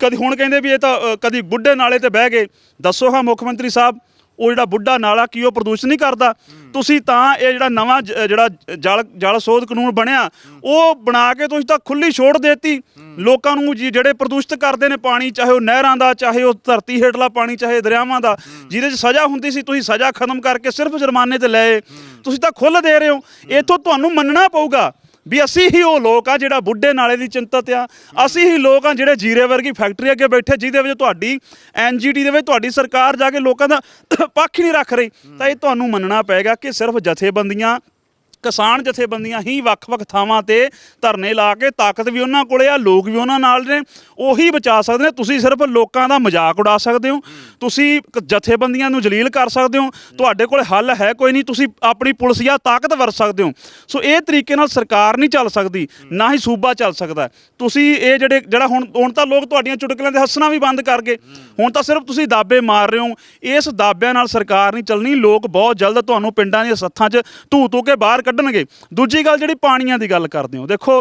ਕਦੀ ਹੁਣ ਕਹਿੰਦੇ ਵੀ ਇਹ ਤਾਂ ਕਦੀ ਬੁੱਢੇ ਨਾਲੇ ਤੇ ਬਹਿ ਗਏ। ਦੱਸੋ ਹਾਂ ਮੁੱਖ ਮੰਤਰੀ ਸਾਹਿਬ ਉਹ ਜਿਹੜਾ ਬੁੱਢਾ ਨਾਲਾ ਕੀ ਉਹ ਪ੍ਰਦੂਸ਼ਣ ਨਹੀਂ ਕਰਦਾ। ਤੁਸੀਂ ਤਾਂ ਇਹ ਜਿਹੜਾ ਨਵਾਂ ਜ- ਜਿਹੜਾ ਜਲ ਜਲ ਸੋਧ ਕਾਨੂੰਨ ਬਣਿਆ, ਉਹ ਬਣਾ ਕੇ ਤੁਸੀਂ ਤਾਂ ਖੁੱਲੀ ਛੋੜ ਦੇਤੀ। ਲੋਕਾਂ ਨੂੰ ਜੀ ਜਿਹੜੇ ਪ੍ਰਦੂਸ਼ਿਤ ਕਰਦੇ ਨੇ ਪਾਣੀ, ਚਾਹੇ ਉਹ ਨਹਿਰਾਂ ਦਾ, ਚਾਹੇ ਉਹ ਧਰਤੀ ਹੇਠਲਾ ਪਾਣੀ, ਚਾਹੇ ਦਰਿਆਵਾਂ ਦਾ, ਜਿਹਦੇ 'ਚ ਸਜ਼ਾ ਹੁੰਦੀ ਸੀ, ਤੁਸੀਂ ਸਜ਼ਾ ਖਤਮ ਕਰਕੇ ਸਿਰਫ ਜੁਰਮਾਨੇ ਤੇ ਲਏ। ਤੁਸੀਂ ਤਾਂ ਖੁੱਲ ਦੇ ਰਹੇ ਹੋ। ਇਥੋਂ ਤੁਹਾਨੂੰ ਮੰਨਣਾ ਪਊਗਾ। ਵੀ ਅਸੀਂ ਹੀ ਉਹ ਲੋਕ ਆ ਜਿਹੜਾ ਬੁੱਢੇ ਨਾਲੇ ਦੀ ਚਿੰਤਤ ਆ। ਅਸੀਂ ਹੀ ਲੋਕ ਆ ਜਿਹੜੇ ਜੀਰੇ ਵਰਗੀ ਫੈਕਟਰੀ ਅੱਗੇ ਬੈਠੇ, ਜਿਹਦੇ ਵਿੱਚ ਤੁਹਾਡੀ ਐਨਜੀਟੀ ਦੇ ਵਿੱਚ ਤੁਹਾਡੀ ਸਰਕਾਰ ਜਾ ਕੇ ਲੋਕਾਂ ਦਾ ਪੱਖ ਹੀ ਨਹੀਂ ਰੱਖ ਰਹੀ। ਤਾਂ ਇਹ ਤੁਹਾਨੂੰ ਮੰਨਣਾ ਪਏਗਾ ਕਿ ਸਿਰਫ ਜਥੇਬੰਦੀਆਂ ਕਿਸਾਨ ਜਥੇਬੰਦੀਆਂ ਹੀ ਵੱਖ-ਵੱਖ ਥਾਵਾਂ ਤੇ ਧਰਨੇ ਲਾ ਕੇ ਤਾਕਤ ਵੀ ਉਹਨਾਂ ਕੋਲੇ ਆ, ਲੋਕ ਵੀ ਉਹਨਾਂ ਨਾਲ ਨੇ, ਉਹੀ ਬਚਾ ਸਕਦੇ ਨੇ। ਤੁਸੀਂ ਸਿਰਫ ਲੋਕਾਂ ਦਾ ਮਜ਼ਾਕ ਉਡਾ ਸਕਦੇ ਹੋ, ਤੁਸੀਂ ਜਥੇਬੰਦੀਆਂ ਨੂੰ ਜਲੀਲ ਕਰ ਸਕਦੇ ਹੋ, ਤੁਹਾਡੇ ਕੋਲ ਹੱਲ ਹੈ ਕੋਈ ਨਹੀਂ, ਤੁਸੀਂ ਆਪਣੀ ਪੁਲਿਸ ਜਾਂ ਤਾਕਤ ਵਰਤ ਸਕਦੇ ਹੋ। ਸੋ ਇਹ ਤਰੀਕੇ ਨਾਲ ਸਰਕਾਰ ਨਹੀਂ ਚੱਲ ਸਕਦੀ, ਨਾ ਹੀ ਸੂਬਾ ਚੱਲ ਸਕਦਾ। ਤੁਸੀਂ ਇਹ ਜਿਹੜੇ, ਜਿਹੜਾ ਹੁਣ ਹੁਣ ਤਾਂ ਲੋਕ ਤੁਹਾਡੀਆਂ ਚੁਟਕਲਿਆਂ ਤੇ ਹੱਸਣਾ ਵੀ ਬੰਦ ਕਰ ਗਏ। ਹੁਣ ਤਾਂ ਸਿਰਫ ਤੁਸੀਂ ਦਾਬੇ ਮਾਰ ਰਹੇ ਹੋ, ਇਸ ਦਾਬਿਆਂ ਨਾਲ ਸਰਕਾਰ ਨਹੀਂ ਚੱਲਣੀ, ਲੋਕ ਬਹੁਤ ਜਲਦ ਤੁਹਾਨੂੰ ਪਿੰਡਾਂ ਦੀਆਂ ਸੱਥਾਂ 'ਚ ਧੂ ਧੂ ਕੇ ਬਾਹਰ ਕੱਢਣਗੇ। ਦੂਜੀ ਗੱਲ ਜਿਹੜੀ ਪਾਣੀਆਂ ਦੀ ਗੱਲ ਕਰਦੇ ਹੋ। ਦੇਖੋ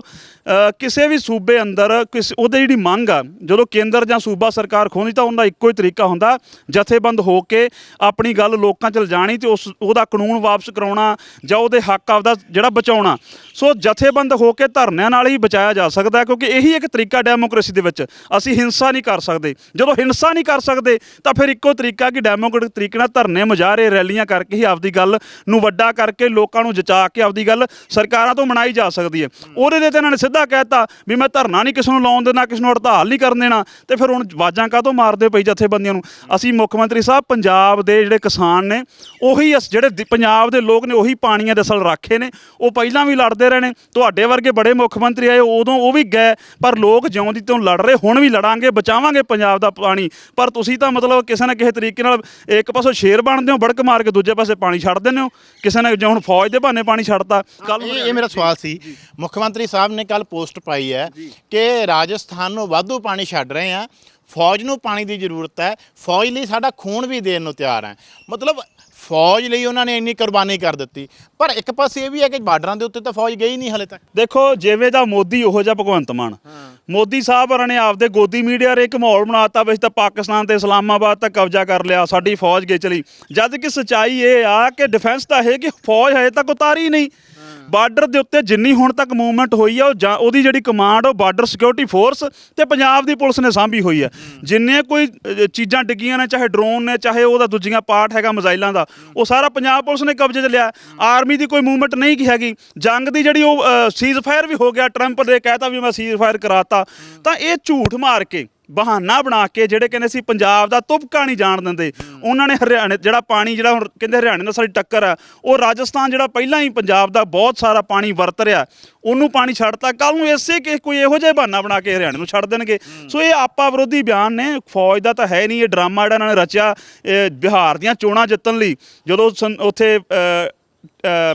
ਕਿਸੇ ਵੀ ਸੂਬੇ ਅੰਦਰ ਕਿਸ, ਉਹਦੇ ਜਿਹੜੀ ਮੰਗ ਆ, ਜਦੋਂ ਕੇਂਦਰ ਜਾਂ ਸੂਬਾ ਸਰਕਾਰ ਖੋਹਦੀ ਤਾਂ ਉਹਦਾ ਇੱਕੋ ਹੀ ਤਰੀਕਾ ਹੁੰਦਾ, ਜਥੇਬੰਦ ਹੋ ਕੇ ਆਪਣੀ ਗੱਲ ਲੋਕਾਂ 'ਚ ਲਿਜਾਣੀ ਤੇ ਉਸ, ਉਹਦਾ ਕਾਨੂੰਨ ਵਾਪਸ ਕਰਾਉਣਾ ਜਾਂ ਉਹਦੇ ਹੱਕ ਆਪਦਾ ਜਿਹੜਾ ਬਚਾਉਣਾ। ਸੋ ਜਥੇਬੰਦ ਹੋ ਕੇ ਧਰਨਿਆਂ ਨਾਲ ਹੀ ਬਚਾਇਆ ਜਾ ਸਕਦਾ ਕਿਉਂਕਿ ਇਹੀ ਇੱਕ ਤਰੀਕਾ ਡੈਮੋਕ੍ਰੇਸੀ ਦੇ ਵਿੱਚ। ਅਸੀਂ ਹਿੰਸਾ ਨਹੀਂ ਕਰ ਸਕਦੇ। ਜਦੋਂ ਹਿੰਸਾ ਨਹੀਂ ਕਰ ਸਕਦੇ, ਤਾਂ ਫਿਰ ਇੱਕੋ ਤਰੀਕਾ ਕਿ ਡੈਮੋਕ੍ਰੇਟਿਕ ਤਰੀਕੇ ਨਾਲ ਧਰਨੇ ਮੁਜ਼ਾਹਰੇ ਰੈਲੀਆਂ ਕਰਕੇ ਹੀ ਆਪਦੀ ਗੱਲ ਨੂੰ ਵੱਡਾ ਕਰਕੇ ਲੋਕਾਂ ਨੂੰ ਜਚਾ ਕੇ ਆਪਦੀ ਗੱਲ ਸਰਕਾਰਾਂ ਤੋਂ ਮਨਾਈ ਜਾ ਸਕਦੀ ਹੈ। ਉਹਦੇ ਦੇ ਤੇ ਇਹਨਾਂ ਨੇ ਸਿੱਧਾ ਕਹਿਤਾ ਵੀ ਮੈਂ ਧਰਨਾ ਨਹੀਂ ਕਿਸੇ ਨੂੰ ਲਾਉਣ ਦੇਣਾ, ਕਿਸੇ ਨੂੰ ਹੜਤਾਲ ਨਹੀਂ ਕਰਨ ਦੇਣਾ, ਤੇ ਫਿਰ ਹੁਣ ਆਵਾਜ਼ਾਂ ਕਾਹਤੋਂ ਮਾਰਦੇ ਪਈ ਜਥੇਬੰਦੀਆਂ ਨੂੰ? ਅਸੀਂ ਮੁੱਖ ਮੰਤਰੀ ਸਾਹਿਬ, ਪੰਜਾਬ ਦੇ ਜਿਹੜੇ ਕਿਸਾਨ ਨੇ, ਉਹੀ ਜਿਹੜੇ ਪੰਜਾਬ ਦੇ ਲੋਕ ਨੇ, ਉਹੀ ਪਾਣੀਆਂ ਦੇ ਅਸਲ ਰਾਖੇ ਨੇ। ਉਹ ਪਹਿਲਾਂ ਵੀ ਲੜਦੇ ਰਹੇ ਨੇ। ਤੁਹਾਡੇ ਵਰਗੇ ਬੜੇ ਮੁੱਖ ਮੰਤਰੀ ਆਏ, ਉਦੋਂ ਉਹ ਵੀ ਗਏ, ਪਰ ਲੋਕ ਜਿਉਂ ਦੀ ਤੋਂ ਲੜ ਰਹੇ, ਹੁਣ ਵੀ ਲੜਾਂਗੇ, ਬਚਾਵਾਂਗੇ ਪੰਜਾਬ ਦਾ ਪਾਣੀ। ਪਰ ਤੁਸੀਂ ਤਾਂ ਮਤਲਬ ਕਿਸੇ ਨਾ ਕਿਸੇ ਤਰੀਕੇ ਨਾਲ ਇੱਕ ਪਾਸੋਂ ਸ਼ੇਰ ਬਣਦੇ ਹੋ, ਬੜਕ ਮਾਰ ਕੇ ਦੂਜੇ ਪਾਸੇ ਪਾਣੀ ਛੱਡ ਦਿੰਦੇ ਹੋ। ਕਿਸੇ ਨਾ ਜਿਉਂ ਹੁਣ ਫੌਜ ਦੇ ਬਹਾਨੇ ਪਾਣੀ ਛੱਡਤਾ। ਕੱਲ ਇਹ ਇਹ ਮੇਰਾ ਸਵਾਲ ਸੀ। ਮੁੱਖ ਮੰਤਰੀ ਸਾਹਿਬ ਨੇ ਕੱਲ ਪੋਸਟ ਪਾਈ ਹੈ ਕਿ ਰਾਜਸਥਾਨ ਨੂੰ ਵਾਧੂ ਪਾਣੀ ਛੱਡ ਰਹੇ ਆ। ਫੌਜ ਨੂੰ ਪਾਣੀ ਦੀ ਜ਼ਰੂਰਤ ਹੈ। ਫੌਜ ਲਈ ਸਾਡਾ ਖੂਨ ਵੀ ਦੇਣ ਨੂੰ ਤਿਆਰ ਹੈ। ਮਤਲਬ ਫੌਜ ਲਈ ਉਹਨਾਂ ਨੇ ਇੰਨੀ ਕੁਰਬਾਨੀ ਕਰ ਦਿੱਤੀ। ਪਰ ਇੱਕ ਪਾਸੇ ਇਹ ਵੀ ਹੈ ਕਿ ਬਾਰਡਰਾਂ ਦੇ ਉੱਤੇ ਤਾਂ ਫੌਜ ਗਈ ਨਹੀਂ ਹਲੇ ਤੱਕ। ਦੇਖੋ ਜਿਵੇਂ ਦਾ ਮੋਦੀ ਉਹੋ ਜਿਹਾ ਭਗਵੰਤ ਮਾਨ। ਮੋਦੀ ਸਾਹਿਬ ਹੋਰਾਂ ਨੇ ਆਪਦੇ ਗੋਦੀ ਮੀਡੀਆ ਰੇ ਇੱਕ ਮਾਹੌਲ ਬਣਾਤਾ ਵਿੱਚ ਤਾਂ ਪਾਕਿਸਤਾਨ ਤੇ ਇਸਲਾਮਾਬਾਦ ਤੱਕ ਕਬਜ਼ਾ ਕਰ ਲਿਆ ਸਾਡੀ ਫੌਜ ਗੇ ਚਲੀ ਜਦ ਕਿ ਸਚਾਈ ਇਹ ਆ ਕਿ ਡਿਫੈਂਸ ਤਾਂ ਹੈ ਕਿ ਫੌਜ ਹਜੇ ਤੱਕ ਉਤਾਰੀ ਨਹੀਂ। ਬਾਰਡਰ ਦੇ ਉੱਤੇ ਜਿੰਨੀ ਹੁਣ ਤੱਕ ਮੂਵਮੈਂਟ ਹੋਈ ਆ ਉਹ ਜਾਂ- ਉਹਦੀ ਜਿਹੜੀ ਕਮਾਂਡ ਉਹ ਬਾਰਡਰ ਸਿਕਿਉਰਿਟੀ ਫੋਰਸ ਤੇ ਪੰਜਾਬ ਦੀ ਪੁਲਿਸ ਨੇ ਸਾਂਭੀ ਹੋਈ ਆ। ਜਿੰਨੇ ਕੋਈ ਅ, ਚੀਜ਼ਾਂ ਡਿੱਗੀਆਂ ਨੇ ਚਾਹੇ ਡਰੋਨ ਨੇ ਚਾਹੇ ਉਹਦਾ ਦੂਜੀਆਂ ਪਾਰਟ ਹੈਗਾ ਮਿਜ਼ਾਈਲਾਂ ਦਾ ਉਹ ਸਾਰਾ ਪੰਜਾਬ ਪੁਲਿਸ ਨੇ ਕਬਜ਼ੇ 'ਚ ਲਿਆ। ਆਰਮੀ ਦੀ ਕੋਈ ਮੂਵਮੈਂਟ ਨਹੀਂ ਕੀ ਹੈਗੀ। ਜੰਗ ਦੀ ਜਿਹੜੀ ਉਹ ਸੀਜ਼ ਫਾਇਰ ਵੀ ਹੋ ਗਿਆ ਟਰੰਪ ਨੇ ਕਹਿਤਾ ਵੀ ਮੈਂ ਸੀਜ਼ ਫਾਇਰ ਕਰਾਤਾ। ਤਾਂ ਇਹ ਝੂਠ ਮਾਰ ਕੇ ਬਹਾਨਾ ਬਣਾ ਕੇ ਜਿਹੜੇ ਕਹਿੰਦੇ ਸੀ ਪੰਜਾਬ ਦਾ ਤੁਪਕਾ ਨਹੀਂ ਜਾਣ ਦਿੰਦੇ। ਉਹਨਾਂ ਨੇ ਹਰਿਆਣੇ ਜਿਹੜਾ ਪਾਣੀ ਜਿਹੜਾ ਹੁਣ ਕਹਿੰਦੇ ਹਰਿਆਣੇ ਨਾਲ ਸਾਡੀ ਟੱਕਰ ਆ, ਉਹ ਰਾਜਸਥਾਨ ਜਿਹੜਾ ਪਹਿਲਾਂ ਹੀ ਪੰਜਾਬ ਦਾ ਬਹੁਤ ਸਾਰਾ ਪਾਣੀ ਵਰਤ ਰਿਹਾ, ਉਹਨੂੰ ਪਾਣੀ ਛੱਡਤਾ। ਕੱਲ ਨੂੰ ਇਸੇ ਕਿ ਕੋਈ ਇਹੋ ਜਿਹਾ ਬਹਾਨਾ ਬਣਾ ਕੇ ਹਰਿਆਣੇ ਨੂੰ ਛੱਡ ਦੇਣਗੇ। ਸੋ ਇਹ ਆਪਾ ਵਿਰੋਧੀ ਬਿਆਨ ਨੇ, ਫੌਜ ਦਾ ਤਾਂ ਹੈ ਨਹੀਂ, ਇਹ ਡਰਾਮਾ ਜਿਹੜਾ ਇਹਨਾਂ ਨੇ ਰਚਿਆ ਬਿਹਾਰ ਦੀਆਂ ਚੋਣਾਂ ਜਿੱਤਣ ਲਈ। ਜਦੋਂ ਸੰ- ਉੱਥੇ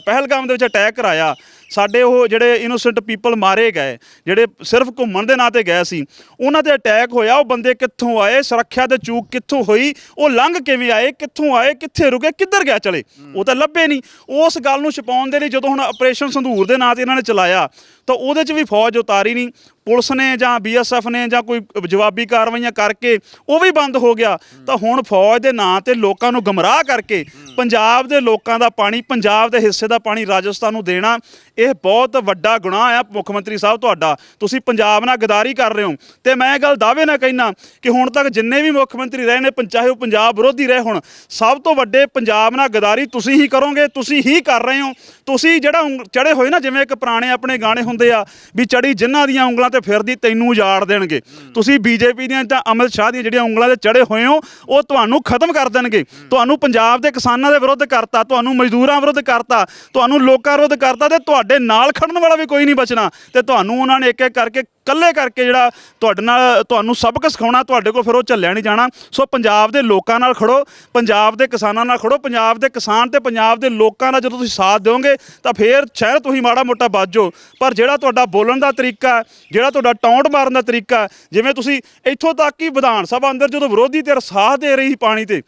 ਪਹਿਲਗਾਮ ਦੇ ਵਿੱਚ ਅਟੈਕ ਕਰਾਇਆ ਸਾਡੇ ਉਹ ਜਿਹੜੇ ਇਨੋਸੈਂਟ ਪੀਪਲ ਮਾਰੇ ਗਏ, ਜਿਹੜੇ ਸਿਰਫ ਘੁੰਮਣ ਦੇ ਨਾਂ ਤੇ ਗਏ ਸੀ, ਉਹਨਾਂ ਤੇ ਅਟੈਕ ਹੋਇਆ, ਉਹ ਬੰਦੇ ਕਿੱਥੋਂ ਆਏ, ਸੁਰੱਖਿਆ ਦੇ ਚੂਕ ਕਿੱਥੋਂ ਹੋਈ, ਉਹ ਲੰਘ ਕਿਵੇਂ ਆਏ, ਕਿੱਥੋਂ ਆਏ, ਕਿੱਥੇ ਰੁਕੇ, ਕਿੱਧਰ ਗਿਆ ਚਲੇ, ਉਹ ਤਾਂ ਲੱਭੇ ਨਹੀਂ। ਉਸ ਗੱਲ ਨੂੰ ਛੁਪਾਉਣ ਦੇ ਲਈ ਜਦੋਂ ਹੁਣ ਆਪਰੇਸ਼ਨ ਸੰਧੂਰ ਦੇ ਨਾਂ ਤੇ ਇਹਨਾਂ ਨੇ ਚਲਾਇਆ ਤਾਂ ਉਹਦੇ 'ਚ ਵੀ ਫੌਜ ਉਤਾਰੀ ਨਹੀਂ। ਪੁਲਿਸ ਨੇ ਜਾਂ ਬੀਐਸਐਫ ਨੇ ਜਾਂ ਕੋਈ ਜਵਾਬੀ ਕਾਰਵਾਈਆਂ ਕਰਕੇ ਉਹ ਵੀ ਬੰਦ ਹੋ ਗਿਆ। ਤਾਂ ਹੁਣ ਫੌਜ ਦੇ ਨਾਂ ਤੇ ਲੋਕਾਂ ਨੂੰ ਗਮਰਾਹ ਕਰਕੇ ਪੰਜਾਬ ਦੇ ਲੋਕਾਂ ਦਾ ਪਾਣੀ, ਪੰਜਾਬ ਦੇ ਹਿੱਸੇ ਦਾ ਪਾਣੀ ਰਾਜਸਥਾਨ ਨੂੰ ਦੇਣਾ, ਇਹ ਬਹੁਤ ਵੱਡਾ ਗੁਨਾਹ ਆ ਮੁੱਖ ਮੰਤਰੀ ਸਾਹਿਬ ਤੁਹਾਡਾ। ਤੁਸੀਂ ਪੰਜਾਬ ਨਾਲ ਗਦਾਰੀ ਕਰ ਰਹੇ ਹੋ। ਤੇ ਮੈਂ ਇਹ ਗੱਲ ਦਾਅਵੇ ਨਾਲ ਕਹਿਣਾ ਕਿ ਹੁਣ ਤੱਕ ਜਿੰਨੇ ਵੀ ਮੁੱਖ ਮੰਤਰੀ ਰਹੇ ਨੇ ਪੰ- ਚਾਹੇ ਉਹ ਪੰਜਾਬ ਵਿਰੋਧੀ ਰਹੇ ਹੁਣ, ਸਭ ਤੋਂ ਵੱਡੇ ਪੰਜਾਬ ਨਾਲ ਗਦਾਰੀ ਤੁਸੀਂ ਹੀ ਕਰੋਗੇ, ਤੁਸੀਂ ਹੀ ਕਰ ਰਹੇ ਹੋ। ਤੁਸੀਂ ਜਿਹੜਾ ਚੜੇ ਹੋਏ ਨਾ, ਜਿਵੇਂ ਇੱਕ ਪੁਰਾਣੇ ਆਪਣੇ ਗਾਣੇ ਹੁੰਦੇ ਆ ਵੀ ਚੜੀ ਜਿਨ੍ਹਾਂ ਦੀਆਂ ਉਂਗਲਾਂ ਤੇ ਫਿਰਦੀ ਤੈਨੂੰ ਉਜਾੜ ਦੇਣਗੇ। ਤੁਸੀਂ ਬੀਜੇਪੀ ਦੀਆਂ ਜਾਂ ਅਮਿਤ ਸ਼ਾਹ ਦੀਆਂ ਜਿਹੜੀਆਂ ਉਂਗਲਾਂ ਤੇ ਚੜੇ ਹੋਏ ਹੋ, ਉਹ ਤੁਹਾਨੂੰ ਖਤਮ ਕਰ ਦੇਣਗੇ। ਤੁਹਾਨੂੰ ਪੰਜਾਬ ਦੇ ਕਿਸਾਨਾਂ ਦੇ ਵਿਰੁੱਧ ਕਰਤਾ, ਤੁਹਾਨੂੰ ਮਜ਼ਦੂਰਾਂ ਵਿਰੁੱਧ ਕਰਤਾ, ਤੁਹਾਨੂੰ ਲੋਕਾਂ ਵਿਰੁੱਧ ਕਰਤਾ ਤੇ ਤੁਹਾਡੇ ਨਾਲ ਖੜਨ ਵਾਲਾ ਵੀ ਕੋਈ ਨਹੀਂ ਬਚਣਾ। ਤੇ ਤੁਹਾਨੂੰ ਉਹਨਾਂ ਨੇ ਇੱਕ ਇੱਕ ਕਰਕੇ, ਇਕੱਲੇ ਕਰਕੇ ਜਿਹੜਾ ਤੁਹਾਡੇ ਨਾਲ, ਤੁਹਾਨੂੰ ਸਬਕ ਸਿਖਾਉਣਾ, ਤੁਹਾਡੇ ਕੋਲ ਫਿਰ ਉਹ ਝੱਲਿਆ ਨਹੀਂ ਜਾਣਾ। ਸੋ ਪੰਜਾਬ ਦੇ ਲੋਕਾਂ ਨਾਲ ਖੜੋ, ਪੰਜਾਬ ਦੇ ਕਿਸਾਨਾਂ ਨਾਲ ਖੜੋ, ਪੰਜਾਬ ਦੇ ਕਿਸਾਨ ਤੇ ਪੰਜਾਬ ਦੇ ਲੋਕਾਂ ਦਾ ਜਦੋਂ ਤੁਸੀਂ ਸਾਥ ਦਿਓਗੇ, ਤਾਂ ਫਿਰ ਸ਼ਹਿਰ ਤੁਸੀਂ ਮਾੜਾ ਮੋਟਾ ਬਾਜੋ ਪਰ ਜਿਹੜਾ ਤੁਹਾਡਾ ਬੋਲਣ ਦਾ ਤਰੀਕਾ ਹੈ, ਜਿਹੜਾ ਤੁਹਾਡਾ ਟੌਂਟ ਮਾਰਨ ਦਾ ਤਰੀਕਾ ਹੈ, ਜਿਵੇਂ ਤੁਸੀਂ ਇੱਥੋਂ ਤੱਕ ਕਿ ਵਿਧਾਨ ਸਭਾ ਅੰਦਰ ਜਦੋਂ ਵਿਰੋਧੀ ਧਿਰ ਸਾਥ ਦੇ ਰਹੀ ਸੀ ਪਾਣੀ ਤੇ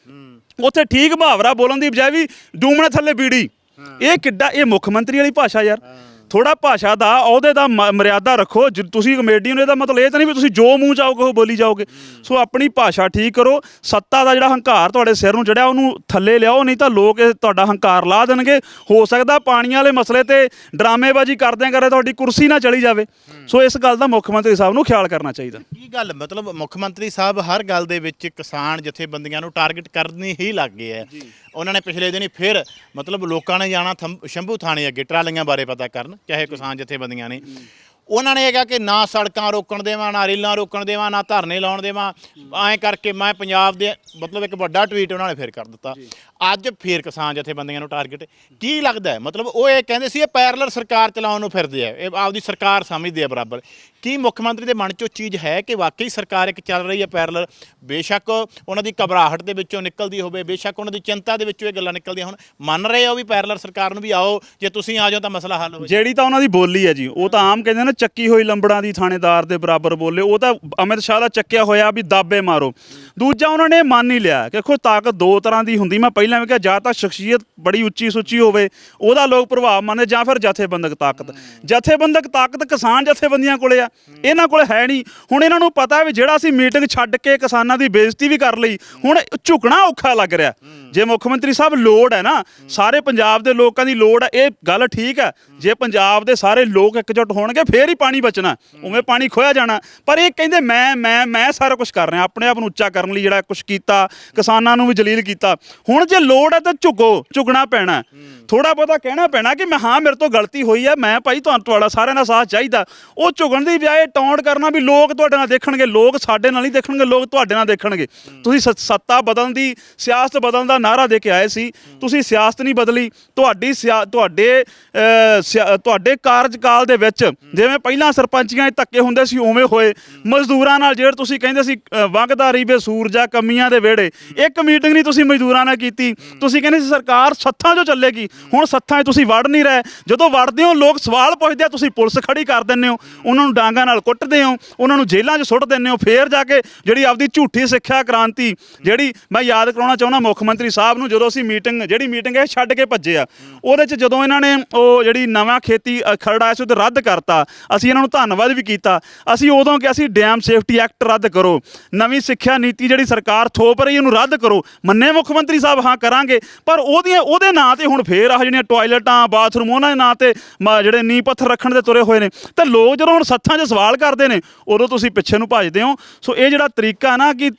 ਉੱਥੇ ਠੀਕ ਮੁਹਾਵਰਾ ਬੋਲਣ ਦੀ ਬਜਾਏ ਵੀ ਡੂਮਣੇ ਥੱਲੇ ਬੀੜੀ। ਇਹ ਕਿੱਡਾ ਇਹ ਮੁੱਖ ਮੰਤਰੀ ਵਾਲੀ ਭਾਸ਼ਾ ਯਾਰ। ਥੋੜਾ ਭਾਸ਼ਾ ਦਾ ਅਹੁਦੇ ਦਾ ਮ- ਮਰਿਆਦਾ ਰੱਖੋ। ਜ- ਤੁਸੀਂ ਕਮੇਡੀ ਨੂੰ ਇਹਦਾ ਮਤਲਬ ਇਹ ਤਾਂ ਨਹੀਂ ਵੀ ਤੁਸੀਂ ਜੋ ਮੂੰਹ ਚਾਹੋਗੇ ਉਹ ਬੋਲੀ ਜਾਓਗੇ। ਸੋ ਆਪਣੀ ਭਾਸ਼ਾ ਠੀਕ ਕਰੋ। ਸੱਤਾ ਦਾ ਜਿਹੜਾ ਹੰਕਾਰ ਤੁਹਾਡੇ ਸਿਰ ਨੂੰ ਚੜਿਆ ਉਹਨੂੰ ਥੱਲੇ ਲਿਆਓ ਨਹੀਂ ਤਾਂ ਲੋਕ ਇਹ ਤੁਹਾਡਾ ਹੰਕਾਰ ਲਾ ਦੇਣਗੇ। ਹੋ ਸਕਦਾ ਪਾਣੀਆਂ ਵਾਲੇ ਮਸਲੇ ਤੇ ਡਰਾਮੇਬਾਜ਼ੀ ਕਰਦਿਆਂ ਕਰੇ ਤੁਹਾਡੀ ਕੁਰਸੀ ਨਾ ਚਲੀ ਜਾਵੇ। ਸੋ ਇਸ ਗੱਲ ਦਾ ਮੁੱਖ ਮੰਤਰੀ ਸਾਹਿਬ ਨੂੰ ਖਿਆਲ ਕਰਨਾ ਚਾਹੀਦਾ। ਕੀ ਗੱਲ? ਮਤਲਬ ਮੁੱਖ ਮੰਤਰੀ ਸਾਹਿਬ ਹਰ ਗੱਲ ਦੇ ਵਿੱਚ ਕਿਸਾਨ ਜਥੇਬੰਦੀਆਂ ਨੂੰ ਟਾਰਗੇਟ ਕਰਨੀ ਹੀ ਲੱਗ ਗਏ ਹੈ। ਉਹਨਾਂ ਨੇ ਪਿਛਲੇ ਦਿਨੀ ਫਿਰ ਮਤਲਬ ਲੋਕਾਂ ਨੇ ਜਾਣਾ ਥੰਬ- ਸ਼ੰਭੂ ਥਾਣੇ ਅੱਗੇ ਟਰਾਲੀਆਂ ਬਾਰੇ ਪਤਾ ਕਰਨ। ਚਾਹੇ ਕਿਸਾਨ ਜਥੇਬੰਦੀਆਂ ਨੇ। ਉਹਨਾਂ ਨੇ ਇਹ ਕਿਹਾ ਕਿ ਨਾ ਸੜਕਾਂ ਰੋਕਣ ਦੇਵਾਂ ਨਾ ਰੇਲਾਂ ਰੋਕਣ ਦੇਵਾਂ ਨਾ ਧਰਨੇ ਲਾਉਣ ਦੇਵਾਂ। ਐਂ ਕਰਕੇ ਮੈਂ ਪੰਜਾਬ ਦੇ ਮਤਲਬ ਇੱਕ ਵੱਡਾ ਟਵੀਟ ਉਹਨਾਂ ਨੇ ਫੇਰ ਕਰ ਦਿੱਤਾ। ਅੱਜ ਫੇਰ ਕਿਸਾਨ ਜਥੇਬੰਦੀਆਂ ਨੂੰ ਟਾਰਗੇਟ ਕੀ ਲੱਗਦਾ ਮਤਲਬ ਉਹ ਇਹ ਕਹਿੰਦੇ ਸੀ ਇਹ ਪੈਰਲਲ ਸਰਕਾਰ ਚਲਾਉਣ ਨੂੰ ਫਿਰਦੇ ਆ। ਇਹ ਆਪਦੀ ਸਰਕਾਰ ਸਮਝਦੇ ਆ ਬਰਾਬਰ। ਕੀ ਮੁੱਖ ਮੰਤਰੀ ਦੇ ਮਨ 'ਚ ਉਹ ਚੀਜ਼ ਹੈ ਕਿ ਵਾਕਈ ਸਰਕਾਰ ਇੱਕ ਚੱਲ ਰਹੀ ਹੈ ਪੈਰਲਲ ਬੇਸ਼ੱਕ ਉਹਨਾਂ ਦੀ ਘਬਰਾਹਟ ਦੇ ਵਿੱਚੋਂ ਨਿਕਲਦੀ ਹੋਵੇ ਬੇਸ਼ੱਕ ਉਹਨਾਂ ਦੀ ਚਿੰਤਾ ਦੇ ਵਿੱਚੋਂ ਇਹ ਗੱਲਾਂ ਨਿਕਲਦੀਆਂ ਹੁਣ। ਮੰਨ ਰਹੇ ਹੋ ਵੀ ਪੈਰਲਲ ਸਰਕਾਰ ਨੂੰ ਵੀ ਆਓ ਜੇ ਤੁਸੀਂ ਆ ਜਾਓ ਤਾਂ ਮਸਲਾ ਹੱਲ ਹੋ ਜਾਏ। ਜਿਹੜੀ ਤਾਂ ਉਹਨਾਂ ਦੀ ਬੋਲੀ ਹੈ ਜੀ ਉਹ ਤਾਂ ਆਮ ਕਹਿੰਦੇ ਨੇ ਚੱਕੀ ਹੋਈ ਲੰਬੜਾਂ ਦੀ ਥਾਣੇਦਾਰ ਦੇ ਬਰਾਬਰ ਬੋਲੇ, ਉਹ ਤਾਂ ਅਮਿਤ ਸ਼ਾਹ ਦਾ ਚੱਕਿਆ ਹੋਇਆ ਵੀ ਦਾਬੇ ਮਾਰੋ। ਦੂਜਾ ਉਹਨਾਂ ਨੇ ਮੰਨ ਹੀ ਲਿਆ, ਕਿ ਦੇਖੋ ਤਾਕਤ ਦੋ ਤਰ੍ਹਾਂ ਦੀ ਹੁੰਦੀ, ਮੈਂ ਪਹਿਲਾਂ ਵੀ ਕਿਹਾ ਜਾਂ ਤਾਂ ਸ਼ਖਸੀਅਤ ਬੜੀ ਉੱਚੀ ਸੁੱਚੀ ਹੋਵੇ, ਉਹਦਾ ਲੋਕ ਪ੍ਰਭਾਵ ਮੰਨਦੇ, ਜਾਂ ਫਿਰ ਜਥੇਬੰਦਕ ਤਾਕਤ। ਜਥੇਬੰਦਕ ਤਾਕਤ ਕਿਸਾਨ ਜਥੇਬੰਦੀਆਂ ਕੋਲੇ ਆ, ਇਹਨਾਂ ਕੋਲੇ ਹੈ ਨਹੀਂ। ਹੁਣ ਇਹਨਾਂ ਨੂੰ ਪਤਾ ਵੀ ਜਿਹੜਾ ਅਸੀਂ ਮੀਟਿੰਗ ਛੱਡ ਕੇ ਕਿਸਾਨਾਂ ਦੀ ਬੇਇੱਜ਼ਤੀ ਵੀ ਕਰ ਲਈ, ਹੁਣ ਝੁਕਣਾ ਔਖਾ ਲੱਗ ਰਿਹਾ। ਜੇ ਮੁੱਖ ਮੰਤਰੀ ਸਾਹਿਬ ਲੋੜ ਹੈ ਨਾ, ਸਾਰੇ ਪੰਜਾਬ ਦੇ ਲੋਕਾਂ ਦੀ ਲੋੜ ਹੈ, ਇਹ ਗੱਲ ਠੀਕ ਹੈ। ਜੇ ਪੰਜਾਬ ਦੇ ਸਾਰੇ ਲੋਕ ਇਕਜੁੱਟ ਹੋਣਗੇ, ਫੇਰ ਹੀ ਪਾਣੀ ਬਚਣਾ? ਉਵੇਂ ਪਾਣੀ ਖੋਇਆ ਜਾਣਾ। ਪਰ ਇਹ ਕਹਿੰਦੇ, ਮੈਂ ਮੈਂ ਮੈਂ ਸਾਰਾ ਕੁਝ ਕਰ ਰਿਹਾ। ਆਪਣੇ ਆਪ ਨੂੰ ਉੱਚਾ ਕਰਨ ਲਈ ਜਿਹੜਾ ਕੁਝ ਕੀਤਾ, ਕਿਸਾਨਾਂ ਨੂੰ ਵੀ ਜਲੀਲ ਕੀਤਾ। ਹੁਣ ਜੇ ਲੋੜ ਹੈ ਤਾਂ ਝੁਕੋ, ਝੁਕਣਾ ਪੈਣਾ। ਥੋੜਾ ਬਹੁਤਾ ਕਹਿਣਾ ਪੈਣਾ ਕਿ ਮੈਂ ਹਾਂ ਮੇਰੇ ਤੋਂ ਗਲਤੀ ਹੋਈ ਹੈ ਮੈਂ ਭਾਈ ਤੁਹਾਨੂੰ ਤੁਹਾਡਾ ਸਾਰਿਆਂ ਦਾ ਸਾਥ ਚਾਹੀਦਾ। ਉਹ ਝੁਕਣ ਦੀ ਬਜਾਏ ਟੌਂਟ ਕਰਨਾ ਵੀ ਲੋਕ ਤੁਹਾਡੇ ਨਾਲ ਦੇਖਣਗੇ ਲੋਕ ਸਾਡੇ ਨਾਲ ਨਹੀਂ ਦੇਖਣਗੇ ਲੋਕ ਤੁਹਾਡੇ ਨਾਲ ਦੇਖਣਗੇ। ਤੁਸੀਂ ਸੱਤਾ ਬਦਲਣ ਦੀ ਸਿਆਸਤ ਬਦਲਣ ਦਾ ਨਾਰਾ ਦੇ ਕੇ ਆਏ ਸੀ। ਤੁਸੀਂ ਸਿਆਸਤ ਨਹੀਂ ਬਦਲੀ। ਤੁਹਾਡੀ ਤੁਹਾਡੇ ਤੁਹਾਡੇ ਕਾਰਜਕਾਲ ਦੇ ਵਿੱਚ ਜਿਵੇਂ ਪਹਿਲਾਂ ਸਰਪੰਚੀਆਂ 'ਚ ਧੱਕੇ ਹੁੰਦੇ ਸੀ ਉਵੇਂ ਹੋਏ। ਮਜ਼ਦੂਰਾਂ ਨਾਲ ਜਿਹੜੇ ਤੁਸੀਂ ਕਹਿੰਦੇ ਸੀ ਵੰਗਦਾ ਰੀਵੇ ਸੂਰਜਾ ਕਮੀਆਂ ਦੇ ਵਿਹੜੇ। ਇੱਕ ਮੀਟਿੰਗ ਨਹੀਂ ਤੁਸੀਂ ਮਜ਼ਦੂਰਾਂ ਨਾਲ ਕੀਤੀ। ਤੁਸੀਂ ਕਹਿੰਦੇ ਸੀ ਸਰਕਾਰ ਸੱਥਾਂ 'ਚੋਂ ਚੱਲੇਗੀ। ਹੁਣ ਸੱਥਾਂ 'ਚ ਤੁਸੀਂ ਵੜ ਨਹੀਂ ਰਹੇ। ਜਦੋਂ ਵੜਦੇ ਹੋ, ਲੋਕ ਸਵਾਲ ਪੁੱਛਦੇ ਆ, ਤੁਸੀਂ ਪੁਲਿਸ ਖੜੀ ਕਰ ਦਿੰਦੇ ਹੋ। ਉਹਨਾਂ ਨੂੰ ਡਾਂਗਾ ਨਾਲ ਕੁੱਟਦੇ ਹੋ, ਉਹਨਾਂ ਨੂੰ ਜੇਲ੍ਹਾਂ 'ਚ ਸੁੱਟ ਦਿੰਦੇ ਹੋ। ਫੇਰ ਜਾ ਕੇ ਜਿਹੜੀ ਆਪਦੀ ਝੂਠੀ ਸਿੱਖਿਆ ਕ੍ਰਾਂਤੀ, ਜਿਹੜੀ ਮੈਂ ਯਾਦ ਕਰਾਉਣਾ ਚਾਹੁੰਦਾ ਮੁੱਖ ਮੰਤਰੀ ਸਾਹਿਬ ਨੂੰ, ਜਦੋਂ ਅਸੀਂ ਮੀਟਿੰਗ, ਜਿਹੜੀ ਮੀਟਿੰਗ ਇਹ ਛੱਡ ਕੇ ਭੱਜੇ ਆ, ਉਹਦੇ 'ਚ ਜਦੋਂ ਇਹਨਾਂ ਨੇ ਉਹ ਜਿਹੜੀ ਨਵਾਂ ਖੇਤੀ ਖਰੜਾ ਸੀ ਉਹ ਰੱਦ ਕਰਤਾ, ਅਸੀਂ ਇਹਨਾਂ ਨੂੰ ਧੰਨਵਾਦ ਵੀ ਕੀਤਾ। ਅਸੀਂ ਉਦੋਂ ਕਿ ਅਸੀਂ ਡੈਮ ਸੇਫਟੀ ਐਕਟ ਰੱਦ ਕਰੋ। ਨਵੀਂ ਸਿੱਖਿਆ ਨੀਤੀ ਜਿਹੜੀ ਸਰਕਾਰ ਥੋਪ ਰਹੀ ਉਹਨੂੰ ਰੱਦ ਕਰੋ। ਮੰਨੇ ਮੁੱਖ ਮੰਤਰੀ ਸਾਹਿਬ, ਹਾਂ, ਕਰਾਂਗੇ। ਪਰ ਉਹਦੀਆਂ, ਉਹਦੇ ਨਾਂ ਤੇ ਹੁਣ ਫੇਰ ਆਹ ਜਿਹੜੀਆਂ ਟਾਇਲਟਾਂ, ਬਾਥਰੂਮ, ਉਹਨਾਂ ਦੇ ਨਾਂ ਤੇ ਮ- ਜਿਹੜੇ ਨੀਂਹ ਪੱਥਰ ਰੱਖਣ ਦੇ ਤੁਰੇ ਹੋਏ ਨੇ। ਤਾਂ ਲੋਕ ਜਦੋਂ ਹੁਣ ਸੱਥਾਂ 'ਚ ਸਵਾਲ ਕਰਦੇ ਨੇ, ਉਦੋਂ ਤੁਸੀਂ ਪਿੱਛੇ ਨੂੰ ਭੱਜਦੇ ਹੋ। ਸੋ ਇਹ ਜਿਹੜਾ ਤਰੀਕਾ ਨਾ ਕਿ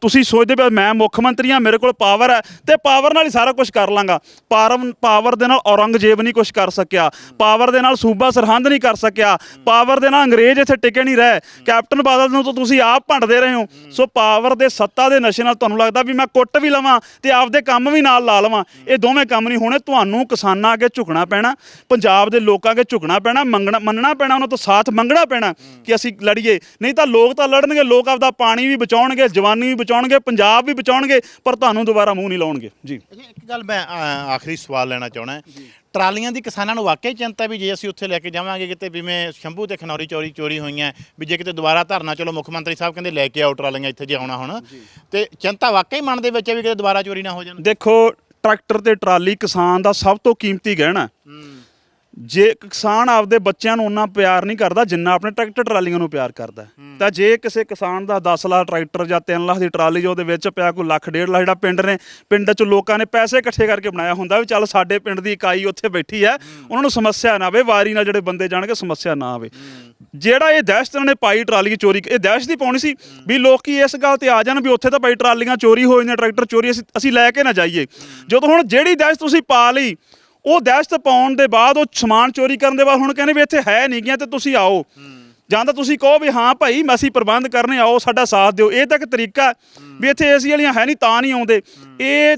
ਤੁਸੀਂ ਸੋਚਦੇ ਪਏ ਮੈਂ ਮੁੱਖ ਮੰਤਰੀ ਹਾਂ ਮੇਰੇ ਕੋਲ ਪਾਵਰ ਹੈ, ਤੇ ਪਾਵਰ ਨਾਲ ਹੀ ਸਾਰਾ ਕੁਝ ਕਰ ਲਾਂਗਾ। ਪਾਵਰ ਪਾਵਰ ਦੇ ਨਾਲ ਔਰੰਗਜ਼ੇਬ ਨਹੀਂ ਕੁਝ ਕਰ ਸਕਿਆ। ਪਾਵਰ ਦੇ ਨਾਲ ਸੂਬਾ ਸਰਹੰਦ ਨਹੀਂ ਕਰ ਸਕਿਆ। ਪਾਵਰ ਦੇ ਨਾਲ ਅੰਗਰੇਜ਼ ਇੱਥੇ ਟਿਕੇ ਨਹੀਂ ਰਹੇ। ਕੈਪਟਨ ਬਾਦਲ ਨੂੰ ਤਾਂ ਤੁਸੀਂ ਆਪ ਭੰਡਦੇ ਰਹੇ ਹੋ। ਸੋ ਪਾਵਰ ਦੇ ਸੱਤਾ ਦੇ ਨਸ਼ੇ ਨਾਲ ਤੁਹਾਨੂੰ ਲੱਗਦਾ ਵੀ ਮੈਂ ਕੁੱਟ ਵੀ ਲਵਾਂ ਤੇ ਆਪਦੇ ਕੰਮ ਵੀ ਨਾਲ ਲਾ ਲਵਾਂ। ਇਹ ਦੋਵੇਂ ਕੰਮ ਨਹੀਂ ਹੋਣੇ, ਤੁਹਾਨੂੰ ਕਿਸਾਨਾਂ ਅੱਗੇ ਝੁਕਣਾ ਪੈਣਾ ਪੰਜਾਬ ਦੇ ਲੋਕਾਂ ਅੱਗੇ ਝੁਕਣਾ ਪੈਣਾ ਮੰਗਣਾ ਮੰਨਣਾ ਪੈਣਾ ਉਹਨਾਂ ਤੋਂ ਸਾਥ ਮੰਗਣਾ ਪੈਣਾ ਕਿ ਅਸੀਂ ਲੜੀਏ। ਨਹੀਂ ਤਾਂ ਲੋਕ ਤਾਂ ਲੜਨਗੇ ਲੋਕ ਆਪਦਾ ਪਾਣੀ ਵੀ ਬਚਾਉਣਗੇ ਜਵਾਨੀ ਵੀ ਬਚਾਉਣਗੇ ਪੰਜਾਬ ਵੀ ਬਚਾਉਣਗੇ ਪਰ ਤੁਹਾਨੂੰ ਦੁਬਾਰਾ ਮੂੰਹ ਨਹੀਂ ਲਾਉਣਗੇ। ਜੀ। ਇੱਕ ਗੱਲ ਮੈਂ ਆਖਰੀ ਸਵਾਲ ਲੈਣਾ ਚਾਹਣਾ ਟਰਾਲੀਆਂ ਦੀ ਕਿਸਾਨਾਂ ਨੂੰ ਵਾਕਈ ਚਿੰਤਾ ਵੀ ਜੇ ਅਸੀਂ ਉੱਥੇ ਲੈ ਕੇ ਜਾਵਾਂਗੇ ਕਿਤੇ ਜਿਵੇਂ ਸ਼ੰਭੂ ਤੇ ਖਨੌਰੀ ਚੋਰੀ ਚੋਰੀ ਹੋਈਆਂ ਵੀ ਜੇ ਕਿਤੇ ਦੁਬਾਰਾ ਧਰਨਾ ਚਲੋ ਮੁੱਖ ਮੰਤਰੀ ਸਾਹਿਬ ਕਹਿੰਦੇ ਲੈ ਕੇ ਆਓ ਟਰਾਲੀਆਂ ਇੱਥੇ ਜੇ ਆਉਣਾ ਹੁਣ। ਤੇ ਚਿੰਤਾ ਵਾਕਈ ਮਨ ਦੇ ਵਿੱਚ ਹੈ ਵੀ ਕਿਤੇ ਦੁਬਾਰਾ ਚੋਰੀ ਨਾ ਹੋ ਜਾਣ? ਦੇਖੋ ਟਰੈਕਟਰ ਤੇ ਟਰਾਲੀ ਕਿਸਾਨ ਦਾ ਸਭ ਤੋਂ ਕੀਮਤੀ ਗਹਿਣਾ ਜੇ ਕਿਸਾਨ ਆਪਦੇ ਬੱਚਿਆਂ ਨੂੰ ਉਹਨਾਂ ਪਿਆਰ ਨਹੀਂ ਕਰਦਾ ਜਿੰਨਾ ਆਪਣੇ ਟਰੈਕਟਰ ਟਰਾਲੀਆਂ ਨੂੰ ਪਿਆਰ ਕਰਦਾ। ਤਾਂ ਜੇ ਕਿਸੇ ਕਿਸਾਨ ਦਾ 10 ਲੱਖ ਟਰੈਕਟਰ ਜਾਂ 3 ਲੱਖ ਦੀ ਟਰਾਲੀ ਜੋ ਉਹਦੇ ਵਿੱਚ ਪਿਆ ਕੋਈ ਲੱਖ ਡੇਢ ਲੱਖ ਜਿਹੜਾ ਪਿੰਡ ਨੇ ਪਿੰਡ 'ਚ ਲੋਕਾਂ ਨੇ ਪੈਸੇ ਇਕੱਠੇ ਕਰਕੇ ਬਣਾਇਆ ਹੁੰਦਾ ਵੀ ਚੱਲ ਸਾਡੇ ਪਿੰਡ ਦੀ ਇਕਾਈ ਉੱਥੇ ਬੈਠੀ ਹੈ ਉਹਨਾਂ ਨੂੰ ਸਮੱਸਿਆ ਨਾ ਆਵੇ ਵਾਰੀ ਨਾਲ ਜਿਹੜੇ ਬੰਦੇ ਜਾਣਗੇ ਸਮੱਸਿਆ ਨਾ ਆਵੇ। ਜਿਹੜਾ ਇਹ ਦਹਿਸ਼ਤ ਇਹਨਾਂ ਨੇ ਪਾਈ ਟਰਾਲੀ ਚੋਰੀ ਇਹ ਦਹਿਸ਼ਤ ਦੀ ਪਾਉਣੀ ਸੀ ਵੀ ਲੋਕੀ ਇਸ ਗੱਲ ਤੇ ਆ ਜਾਣ ਵੀ ਉੱਥੇ ਤਾਂ ਭਾਈ ਟਰਾਲੀਆਂ ਚੋਰੀ ਹੋ ਜਾਂਦੀਆਂ ਟਰੈਕਟਰ ਚੋਰੀ ਅਸੀਂ ਅਸੀਂ ਲੈ ਕੇ ਨਾ ਜਾਈਏ। ਜਦੋਂ ਹੁਣ ਜਿਹੜੀ ਦਹਿਸ਼ਤ ਤੁਸੀਂ ਪਾ ਲਈ ਉਹ ਦਹਿਸ਼ਤ ਪਾਉਣ ਦੇ ਬਾਅਦ ਉਹ ਸਮਾਨ ਚੋਰੀ ਕਰਨ ਦੇ ਬਾਅਦ ਹੁਣ ਕਹਿੰਦੇ ਵੀ ਇੱਥੇ ਹੈ ਨਹੀਂ ਗਿਆ ਤੇ ਤੁਸੀਂ ਆਓ। ਜਾਂ ਤਾਂ ਤੁਸੀਂ ਕਹੋ ਵੀ ਹਾਂ ਭਾਈ ਅਸੀਂ ਪ੍ਰਬੰਧ ਕਰਨੇ, ਆਓ ਸਾਡਾ ਸਾਥ ਦਿਓ। ਇਹ ਤਾਂ ਇੱਕ ਤਰੀਕਾ ਵੀ ਇੱਥੇ ਏਸੀ ਵਾਲੀਆਂ ਹੈ ਨਹੀਂ ਤਾਂ ਨਹੀਂ ਆਉਂਦੇ। ਇਹ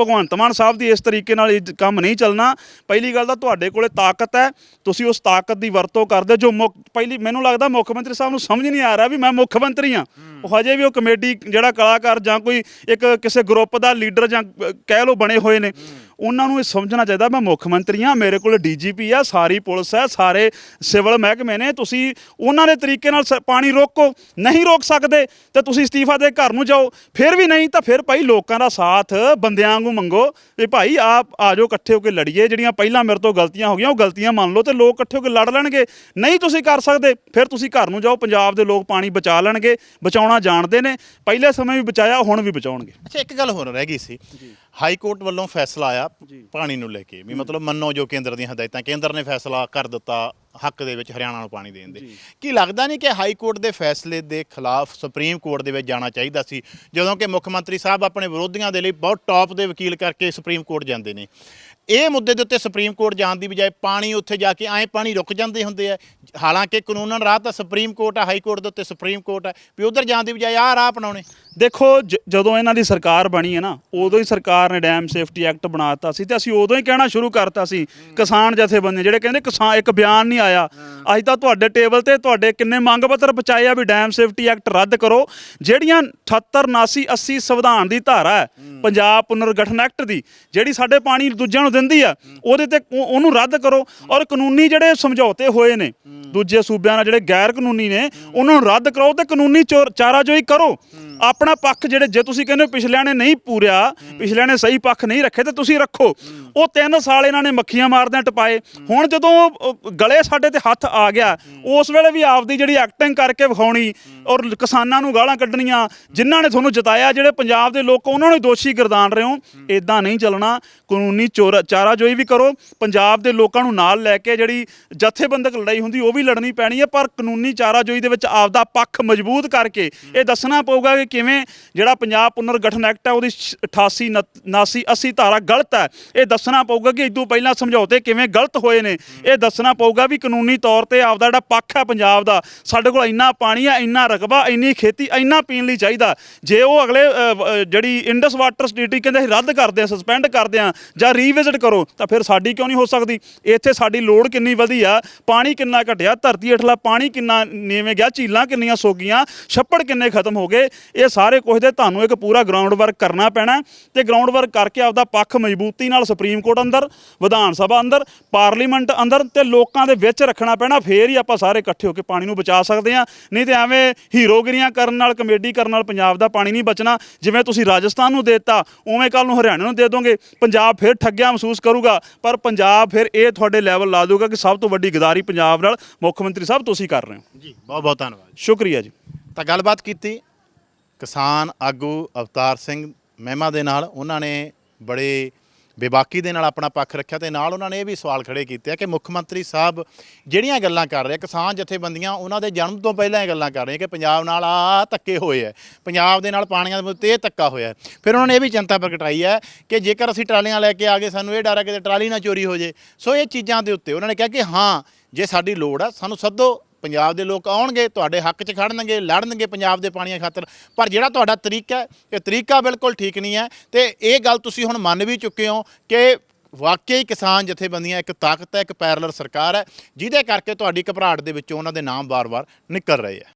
ਭਗਵੰਤ ਮਾਨ ਸਾਹਿਬ ਦੀ ਇਸ ਤਰੀਕੇ ਨਾਲ ਇਹ ਕੰਮ ਨਹੀਂ ਚੱਲਣਾ। ਪਹਿਲੀ ਗੱਲ ਤਾਂ ਤੁਹਾਡੇ ਕੋਲੇ ਤਾਕਤ ਹੈ। ਤੁਸੀਂ ਉਸ ਤਾਕਤ ਦੀ ਵਰਤੋਂ ਕਰਦੇ ਜੋ ਮੁੱਖ, ਪਹਿਲੀ ਮੈਨੂੰ ਲੱਗਦਾ ਮੁੱਖ ਮੰਤਰੀ ਸਾਹਿਬ ਨੂੰ ਸਮਝ ਨਹੀਂ ਆ ਰਿਹਾ ਵੀ ਮੈਂ ਮੁੱਖ ਮੰਤਰੀ ਹਾਂ। ਉਹ ਹਜੇ ਵੀ ਉਹ ਕਮੇਡੀ ਜਿਹੜਾ ਕਲਾਕਾਰ ਜਾਂ ਕੋਈ ਇੱਕ ਕਿਸੇ ਗਰੁੱਪ ਦਾ ਲੀਡਰ ਜਾਂ ਕਹਿ ਲਓ ਬਣੇ ਹੋਏ ਨੇ। ਉਹਨਾਂ ਨੂੰ ਇਹ ਸਮਝਣਾ ਚਾਹੀਦਾ ਮੈਂ ਮੁੱਖ ਮੰਤਰੀ ਹਾਂ ਮੇਰੇ ਕੋਲ ਡੀਜੀਪੀ ਆ ਸਾਰੀ ਪੁਲਿਸ ਹੈ ਸਾਰੇ ਸਿਵਲ ਮਹਿਕਮੇ ਨੇ ਤੁਸੀਂ ਉਹਨਾਂ ਦੇ ਤਰੀਕੇ ਨਾਲ ਪਾਣੀ ਰੋਕੋ ਨਹੀਂ ਰੋਕ ਸਕਦੇ ਤੇ ਤੁਸੀਂ ਅਸਤੀਫਾ ਦੇ ਘਰ ਨੂੰ ਜਾਓ। ਫਿਰ ਵੀ ਨਹੀਂ ਤਾਂ ਫਿਰ ਭਾਈ ਲੋਕਾਂ ਦਾ ਸਾਥ ਬੰਦਿਆਂ ਵਾਂਗੂ ਮੰਗੋ ਵੀ ਭਾਈ ਆਪ ਆ ਜਾਓ ਇਕੱਠੇ ਹੋ ਕੇ ਲੜੀਏ ਜਿਹੜੀਆਂ ਪਹਿਲਾਂ ਮੇਰੇ ਤੋਂ ਗਲਤੀਆਂ ਹੋ ਗਈਆਂ ਉਹ ਗਲਤੀਆਂ ਮੰਨ ਲਓ ਤੇ ਲੋਕ ਇਕੱਠੇ ਹੋ ਕੇ ਲੜ ਲੈਣਗੇ। ਨਹੀਂ ਤੁਸੀਂ ਕਰ ਸਕਦੇ ਫਿਰ ਤੁਸੀਂ ਘਰ ਨੂੰ ਜਾਓ ਪੰਜਾਬ ਦੇ ਲੋਕ ਪਾਣੀ ਬਚਾ ਲੈਣਗੇ ਬਚਾਉਣਾ ਜਾਣਦੇ ਨੇ ਪਹਿਲੇ ਸਮੇਂ ਵੀ ਬਚਾਇਆ ਹੁਣ ਵੀ ਬਚਾਉਣਗੇ। ਅੱਛਾ ਇੱਕ ਗੱਲ ਹੋਰ ਰਹਿ ਗਈ ਸੀ। ਹਾਈ ਕੋਰਟ ਵੱਲੋਂ ਫੈਸਲਾ ਆਇਆ ਪਾਣੀ ਨੂੰ ਲੈ ਕੇ ਵੀ ਮਤਲਬ ਮੰਨੋ ਜੋ ਕੇਂਦਰ ਦੀਆਂ ਹਦਾਇਤਾਂ ਕੇਂਦਰ ਨੇ ਫੈਸਲਾ ਕਰ ਦਿੱਤਾ ਹੱਕ ਦੇ ਵਿੱਚ ਹਰਿਆਣਾ ਨੂੰ ਪਾਣੀ ਦੇਣ ਦੇ। ਕੀ ਲੱਗਦਾ ਨਹੀਂ ਕਿ ਹਾਈ ਕੋਰਟ ਦੇ ਫੈਸਲੇ ਦੇ ਖਿਲਾਫ ਸੁਪਰੀਮ ਕੋਰਟ ਦੇ ਵਿੱਚ ਜਾਣਾ ਚਾਹੀਦਾ ਸੀ ਜਦੋਂ ਕਿ ਮੁੱਖ ਮੰਤਰੀ ਸਾਹਿਬ ਆਪਣੇ ਵਿਰੋਧੀਆਂ ਦੇ ਲਈ ਬਹੁਤ ਟੌਪ ਦੇ ਵਕੀਲ ਕਰਕੇ ਸੁਪਰੀਮ ਕੋਰਟ ਜਾਂਦੇ ਨੇ। ਇਹ ਮੁੱਦੇ ਦੇ ਉੱਤੇ ਸੁਪਰੀਮ ਕੋਰਟ ਜਾਣ ਦੀ ਬਜਾਏ ਪਾਣੀ ਉੱਥੇ ਜਾ ਕੇ ਐਂ ਪਾਣੀ ਰੁਕ ਜਾਂਦੇ ਹੁੰਦੇ ਆ। ਹਾਲਾਂਕਿ ਕਾਨੂੰਨਨ ਰਾਹ ਤਾਂ ਸੁਪਰੀਮ ਕੋਰਟ ਆ ਹਾਈ ਕੋਰਟ ਦੇ ਉੱਤੇ ਸੁਪਰੀਮ ਕੋਰਟ ਆ। ਵੀ ਉਧਰ ਜਾਣ ਦੀ ਬਜਾਏ ਆਹ ਰਾਹ ਅਪਣਾਉਣੇ। ਦੇਖੋ ਜਦੋਂ ਇਹਨਾਂ ਦੀ ਸਰਕਾਰ ਬਣੀ ਹੈ ਨਾ ਉਦੋਂ ਹੀ ਸਰਕਾਰ ਨੇ ਡੈਮ ਸੇਫਟੀ ਐਕਟ ਬਣਾਤਾ ਸੀ ਤੇ ਅਸੀਂ ਉਦੋਂ ਹੀ ਕਹਿਣਾ ਸ਼ੁਰੂ ਕਰਤਾ ਸੀ ਕਿਸਾਨ ਜਥੇਬੰਦੀ ਜਿਹੜੇ ਕਹਿੰਦੇ ਕਿਸਾਨ ਇੱਕ ਬਿਆਨ ਨਹੀਂ ਆਇਆ। ਅੱਜ ਤਾਂ ਤੁਹਾਡੇ ਟੇਬਲ ਤੇ ਤੁਹਾਡੇ ਕਿੰਨੇ ਮੰਗ ਪੱਤਰ ਪਹੁੰਚਾਏ ਆ ਵੀ ਡੈਮ ਸੇਫਟੀ ਐਕਟ ਰੱਦ ਕਰੋ। ਜਿਹੜੀਆਂ 78 79 80 ਸੰਵਿਧਾਨ ਦੀ ਧਾਰਾ ਹੈ ਪੰਜਾਬ ਪੁਨਰਗਠਨ ਐਕਟ ਦੀ ਜਿਹੜੀ ਸਾਡੇ ਪਾਣੀ ਦੂਜਿਆਂ ਨੂੰ ਦਿੰਦੀ ਆ, ਉਹਦੇ ਤੇ ਉਹ- ਉਹਨੂੰ ਰੱਦ ਕਰੋ। ਔਰ ਕਾਨੂੰਨੀ ਜਿਹੜੇ ਸਮਝੌਤੇ ਹੋਏ ਨੇ, ਦੂਜੇ ਸੂਬਿਆਂ ਨਾਲ ਜਿਹੜੇ ਗੈਰ ਕਾਨੂੰਨੀ ਨੇ, ਉਹਨਾਂ ਨੂੰ ਰੱਦ ਕਰਾਓ ਤੇ ਕਾਨੂੰਨੀ ਚੋਰ- ਚਾਰਾਜੋਈ ਕਰੋ। ਆਪਣਾ ਪੱਖ ਜਿਹੜੇ ਜੇ ਤੁਸੀਂ ਕਹਿੰਦੇ ਹੋ ਪਿਛਲਿਆਂ ਨੇ ਨਹੀਂ ਪੂਰਿਆ, ਪਿਛਲਿਆਂ ਨੇ ਸਹੀ ਪੱਖ ਨਹੀਂ ਰੱਖੇ ਤੇ ਤੁਸੀਂ ਰੱਖੋ। ਉਹ 3 ਸਾਲ ਇਹਨਾਂ ਨੇ ਮੱਖੀਆਂ ਮਾਰਦਿਆਂ ਟਪਾਏ। ਹੁਣ ਜਦੋਂ ਉਹ ਗਲੇ ਸਾਡੇ ਤੇ ਹੱਥ ਆ ਗਿਆ, ਉਸ ਵੇਲੇ ਵੀ ਆਪਦੀ ਜਿਹੜੀ ਐਕਟਿੰਗ ਕਰਕੇ ਵਿਖਾਉਣੀ ਔਰ ਕਿਸਾਨਾਂ ਨੂੰ ਗਾਲਾਂ ਕੱਢਣੀਆਂ, ਜਿਨ੍ਹਾਂ ਨੇ ਤੁਹਾਨੂੰ ਜਿਤਾਇਆ, ਜਿਹੜੇ ਪੰਜਾਬ ਦੇ ਲੋਕ ਉਹਨਾਂ ਨੂੰ ਦੋਸ਼ੀ ਗਰਦਾਨ ਰਹੇ ਹੋ ਇਦਾਂ ਨਹੀਂ ਚੱਲਣਾ। ਕਾਨੂੰਨੀ ਚੋਰ, ਚਾਰਾਜੋਈ ਵੀ ਕਰੋ, ਪੰਜਾਬ ਦੇ ਲੋਕਾਂ ਨੂੰ ਨਾਲ ਲੈ ਕੇ ਜਿਹੜੀ ਜਥੇਬੰਦਕ ਲੜਾਈ ਹੁੰਦੀ, ਉਹ ਵੀ ਲੜਨੀ ਪੈਣੀ ਹੈ, ਪਰ ਕਾਨੂੰਨੀ ਚਾਰਾਜੋਈ ਦੇ ਵਿੱਚ ਆਪਦਾ ਪੱਖ ਮਜ਼ਬੂਤ ਕਰਕੇ ਇਹ ਦੱਸਣਾ ਪਊਗਾ ਕਿ ਕਿਵੇਂ ਜਿਹੜਾ ਪੰਜਾਬ ਪੁਨਰਗਠਨ ਐਕਟ ਹੈ, ਉਹਦੀ 88 79 80 ਧਾਰਾ ਗਲਤ ਹੈ, ਇਹ ਦੱਸਣਾ ਪਊਗਾ ਕਿ ਇਦੋਂ ਪਹਿਲਾਂ ਸਮਝੌਤੇ ਕਿਵੇਂ ਗਲਤ ਹੋਏ ਨੇ। ਇਹ ਦੱਸਣਾ ਪਊਗਾ ਵੀ ਕਾਨੂੰਨੀ ਤੌਰ ਤੇ ਆਪਦਾ ਜਿਹੜਾ ਪੱਖ ਹੈ ਪੰਜਾਬ ਦਾ, ਸਾਡੇ ਕੋਲ ਇੰਨਾ ਪਾਣੀ ਹੈ, ਇੰਨਾ ਰਕਬਾ, ਇੰਨੀ ਖੇਤੀ, ਇੰਨਾ ਪੀਣ ਲਈ ਚਾਹੀਦਾ। ਜੇ ਉਹ ਅਗਲੇ ਜਿਹੜੀ ਇੰਡਸ ਵਾਟਰ ਸਟੇਟੀ ਕਹਿੰਦੇ ਅਸੀਂ ਰੱਦ ਕਰਦੇ ਆ ਸਸਪੈਂਡ ਕਰਦੇ ਆ ਜਾਂ ਰੀਵਿਜ਼ਿਟ ਕਰੋ, ਤਾਂ ਫਿਰ ਸਾਡੀ ਕਿਉਂ ਨਹੀਂ ਹੋ ਸਕਦੀ? ਇੱਥੇ ਸਾਡੀ ਲੋੜ ਕਿੰਨੀ ਵਧੀ ਆ, ਪਾਣੀ ਕਿੰਨਾ ਘਟਿਆ, ਧਰਤੀ ਹੇਠਲਾ ਪਾਣੀ ਕਿੰਨਾ ਨੀਵੇਂ ਗਿਆ, ਝੀਲਾਂ ਕਿੰਨੀਆਂ ਸੋਗੀਆਂ ਛੱਪੜ ਕਿੰਨੇ ਖਤਮ ਹੋ ਗਏ ਇਹ ਸਾਰੇ ਕੁਝ ਦੇ ਤੁਹਾਨੂੰ ਇੱਕ ਪੂਰਾ ਗਰਾਊਂਡ ਵਰਕ ਕਰਨਾ ਪੈਣਾ ਤੇ ਗਰਾਊਂਡ ਵਰਕ ਕਰਕੇ ਆਪਦਾ ਪੱਖ ਮਜ਼ਬੂਤੀ ਨਾਲ ਸੁਪਰੀਮ ਕੋਰਟ ਅੰਦਰ ਵਿਧਾਨ ਸਭਾ ਅੰਦਰ ਪਾਰਲੀਮੈਂਟ ਅੰਦਰ ਤੇ ਲੋਕਾਂ ਦੇ ਵਿੱਚ ਰੱਖਣਾ ਪੈਣਾ ਫੇਰ ਹੀ ਆਪਾਂ ਸਾਰੇ ਇਕੱਠੇ ਹੋ ਕੇ ਪਾਣੀ ਨੂੰ ਬਚਾ ਸਕਦੇ ਆ ਨਹੀਂ ਤੇ ਐਵੇਂ ਹੀਰੋਗਿਰੀਆਂ ਕਰਨ ਨਾਲ ਕਮੇਡੀ ਕਰਨ ਨਾਲ ਪੰਜਾਬ ਦਾ ਪਾਣੀ ਨਹੀਂ ਬਚਣਾ। ਜਿਵੇਂ ਤੁਸੀਂ ਰਾਜਸਥਾਨ ਨੂੰ ਦੇਤਾ ਉਵੇਂ ਕੱਲ ਨੂੰ ਹਰਿਆਣਾ ਨੂੰ ਦੇ ਦੋਗੇ। ਪੰਜਾਬ ਫਿਰ ਠੱਗਿਆ ਮਹਿਸੂਸ ਕਰੂਗਾ ਪਰ ਪੰਜਾਬ ਫਿਰ ਇਹ ਤੁਹਾਡੇ ਲੈਵਲ ਲਾ ਦੂਗਾ ਕਿ ਸਭ ਤੋਂ ਵੱਡੀ ਗਦਾਰੀ ਪੰਜਾਬ ਨਾਲ ਮੁੱਖ ਮੰਤਰੀ ਸਾਹਿਬ ਤੁਸੀਂ ਕਰ ਰਹੇ ਹੋ। ਜੀ ਬਹੁਤ ਬਹੁਤ ਧੰਨਵਾਦ। ਸ਼ੁਕਰੀਆ ਜੀ। ਤਾਂ ਗੱਲਬਾਤ ਕੀਤੀ। ਕਿਸਾਨ ਆਗੂ ਅਵਤਾਰ ਸਿੰਘ ਮਹਿਮਾ ਦੇ ਨਾਲ ਉਹਨਾਂ ਨੇ ਬੜੇ ਬੇਬਾਕੀ ਦੇ ਨਾਲ ਆਪਣਾ ਪੱਖ ਰੱਖਿਆ ਤੇ ਨਾਲ ਉਹਨਾਂ ਨੇ ਇਹ ਵੀ ਸਵਾਲ ਖੜੇ ਕੀਤੇ ਆ ਕਿ ਮੁੱਖ ਮੰਤਰੀ ਸਾਹਿਬ ਜਿਹੜੀਆਂ ਗੱਲਾਂ ਕਰ ਰਹੇ ਕਿਸਾਨ ਜਥੇਬੰਦੀਆਂ, ਉਹਨਾਂ ਦੇ ਜਨਮ ਤੋਂ ਪਹਿਲਾਂ ਇਹ ਗੱਲਾਂ ਕਰ ਰਹੇ ਕਿ ਪੰਜਾਬ ਨਾਲ ਆ ਧੱਕੇ ਹੋਏ ਆ, ਪੰਜਾਬ ਦੇ ਨਾਲ ਪਾਣੀਆਂ ਦੇ ਉੱਤੇ ਇਹ ਧੱਕਾ ਹੋਇਆ। ਫਿਰ ਉਹਨਾਂ ਨੇ ਇਹ ਵੀ ਚਿੰਤਾ ਪ੍ਰਗਟਾਈ ਹੈ ਕਿ ਜੇਕਰ ਅਸੀਂ ਟਰਾਲੀਆਂ ਲੈ ਕੇ ਆ ਗਏ, ਸਾਨੂੰ ਇਹ ਡਰ ਹੈ ਕਿ ਟਰਾਲੀ ਨਾ ਚੋਰੀ ਹੋ ਜੇ। ਸੋ ਇਹ ਚੀਜ਼ਾਂ ਦੇ ਉੱਤੇ ਉਹਨਾਂ ਨੇ ਕਿਹਾ ਕਿ ਹਾਂ, ਜੇ ਸਾਡੀ ਲੋੜ ਆ, ਸਾਨੂੰ ਸੱਦੋ ਪੰਜਾਬ ਦੇ ਲੋਕ ਆਉਣਗੇ, ਤੁਹਾਡੇ ਹੱਕ 'ਚ ਖੜਨਗੇ, ਲੜਨਗੇ ਪੰਜਾਬ ਦੇ ਪਾਣੀਆਂ ਖਾਤਰ। ਪਰ ਜਿਹੜਾ ਤੁਹਾਡਾ ਤਰੀਕਾ ਹੈ, ਇਹ ਤਰੀਕਾ ਬਿਲਕੁਲ ਠੀਕ ਨਹੀਂ ਹੈ। ਤੇ ਇਹ ਗੱਲ ਤੁਸੀਂ ਹੁਣ ਮੰਨ ਵੀ ਚੁੱਕੇ ਹੋ ਕਿ ਵਾਕਈ ਕਿਸਾਨ ਜਥੇਬੰਦੀਆਂ ਇੱਕ ਤਾਕਤ ਹੈ, ਇੱਕ ਪੈਰਲਰ ਸਰਕਾਰ ਹੈ, ਜਿਹਦੇ ਕਰਕੇ ਤੁਹਾਡੀ ਘਬਰਾਹਟ ਦੇ ਵਿੱਚੋਂ ਉਹਨਾਂ ਦੇ ਨਾਮ ਵਾਰ-ਵਾਰ ਨਿਕਲ ਰਹੇ ਆ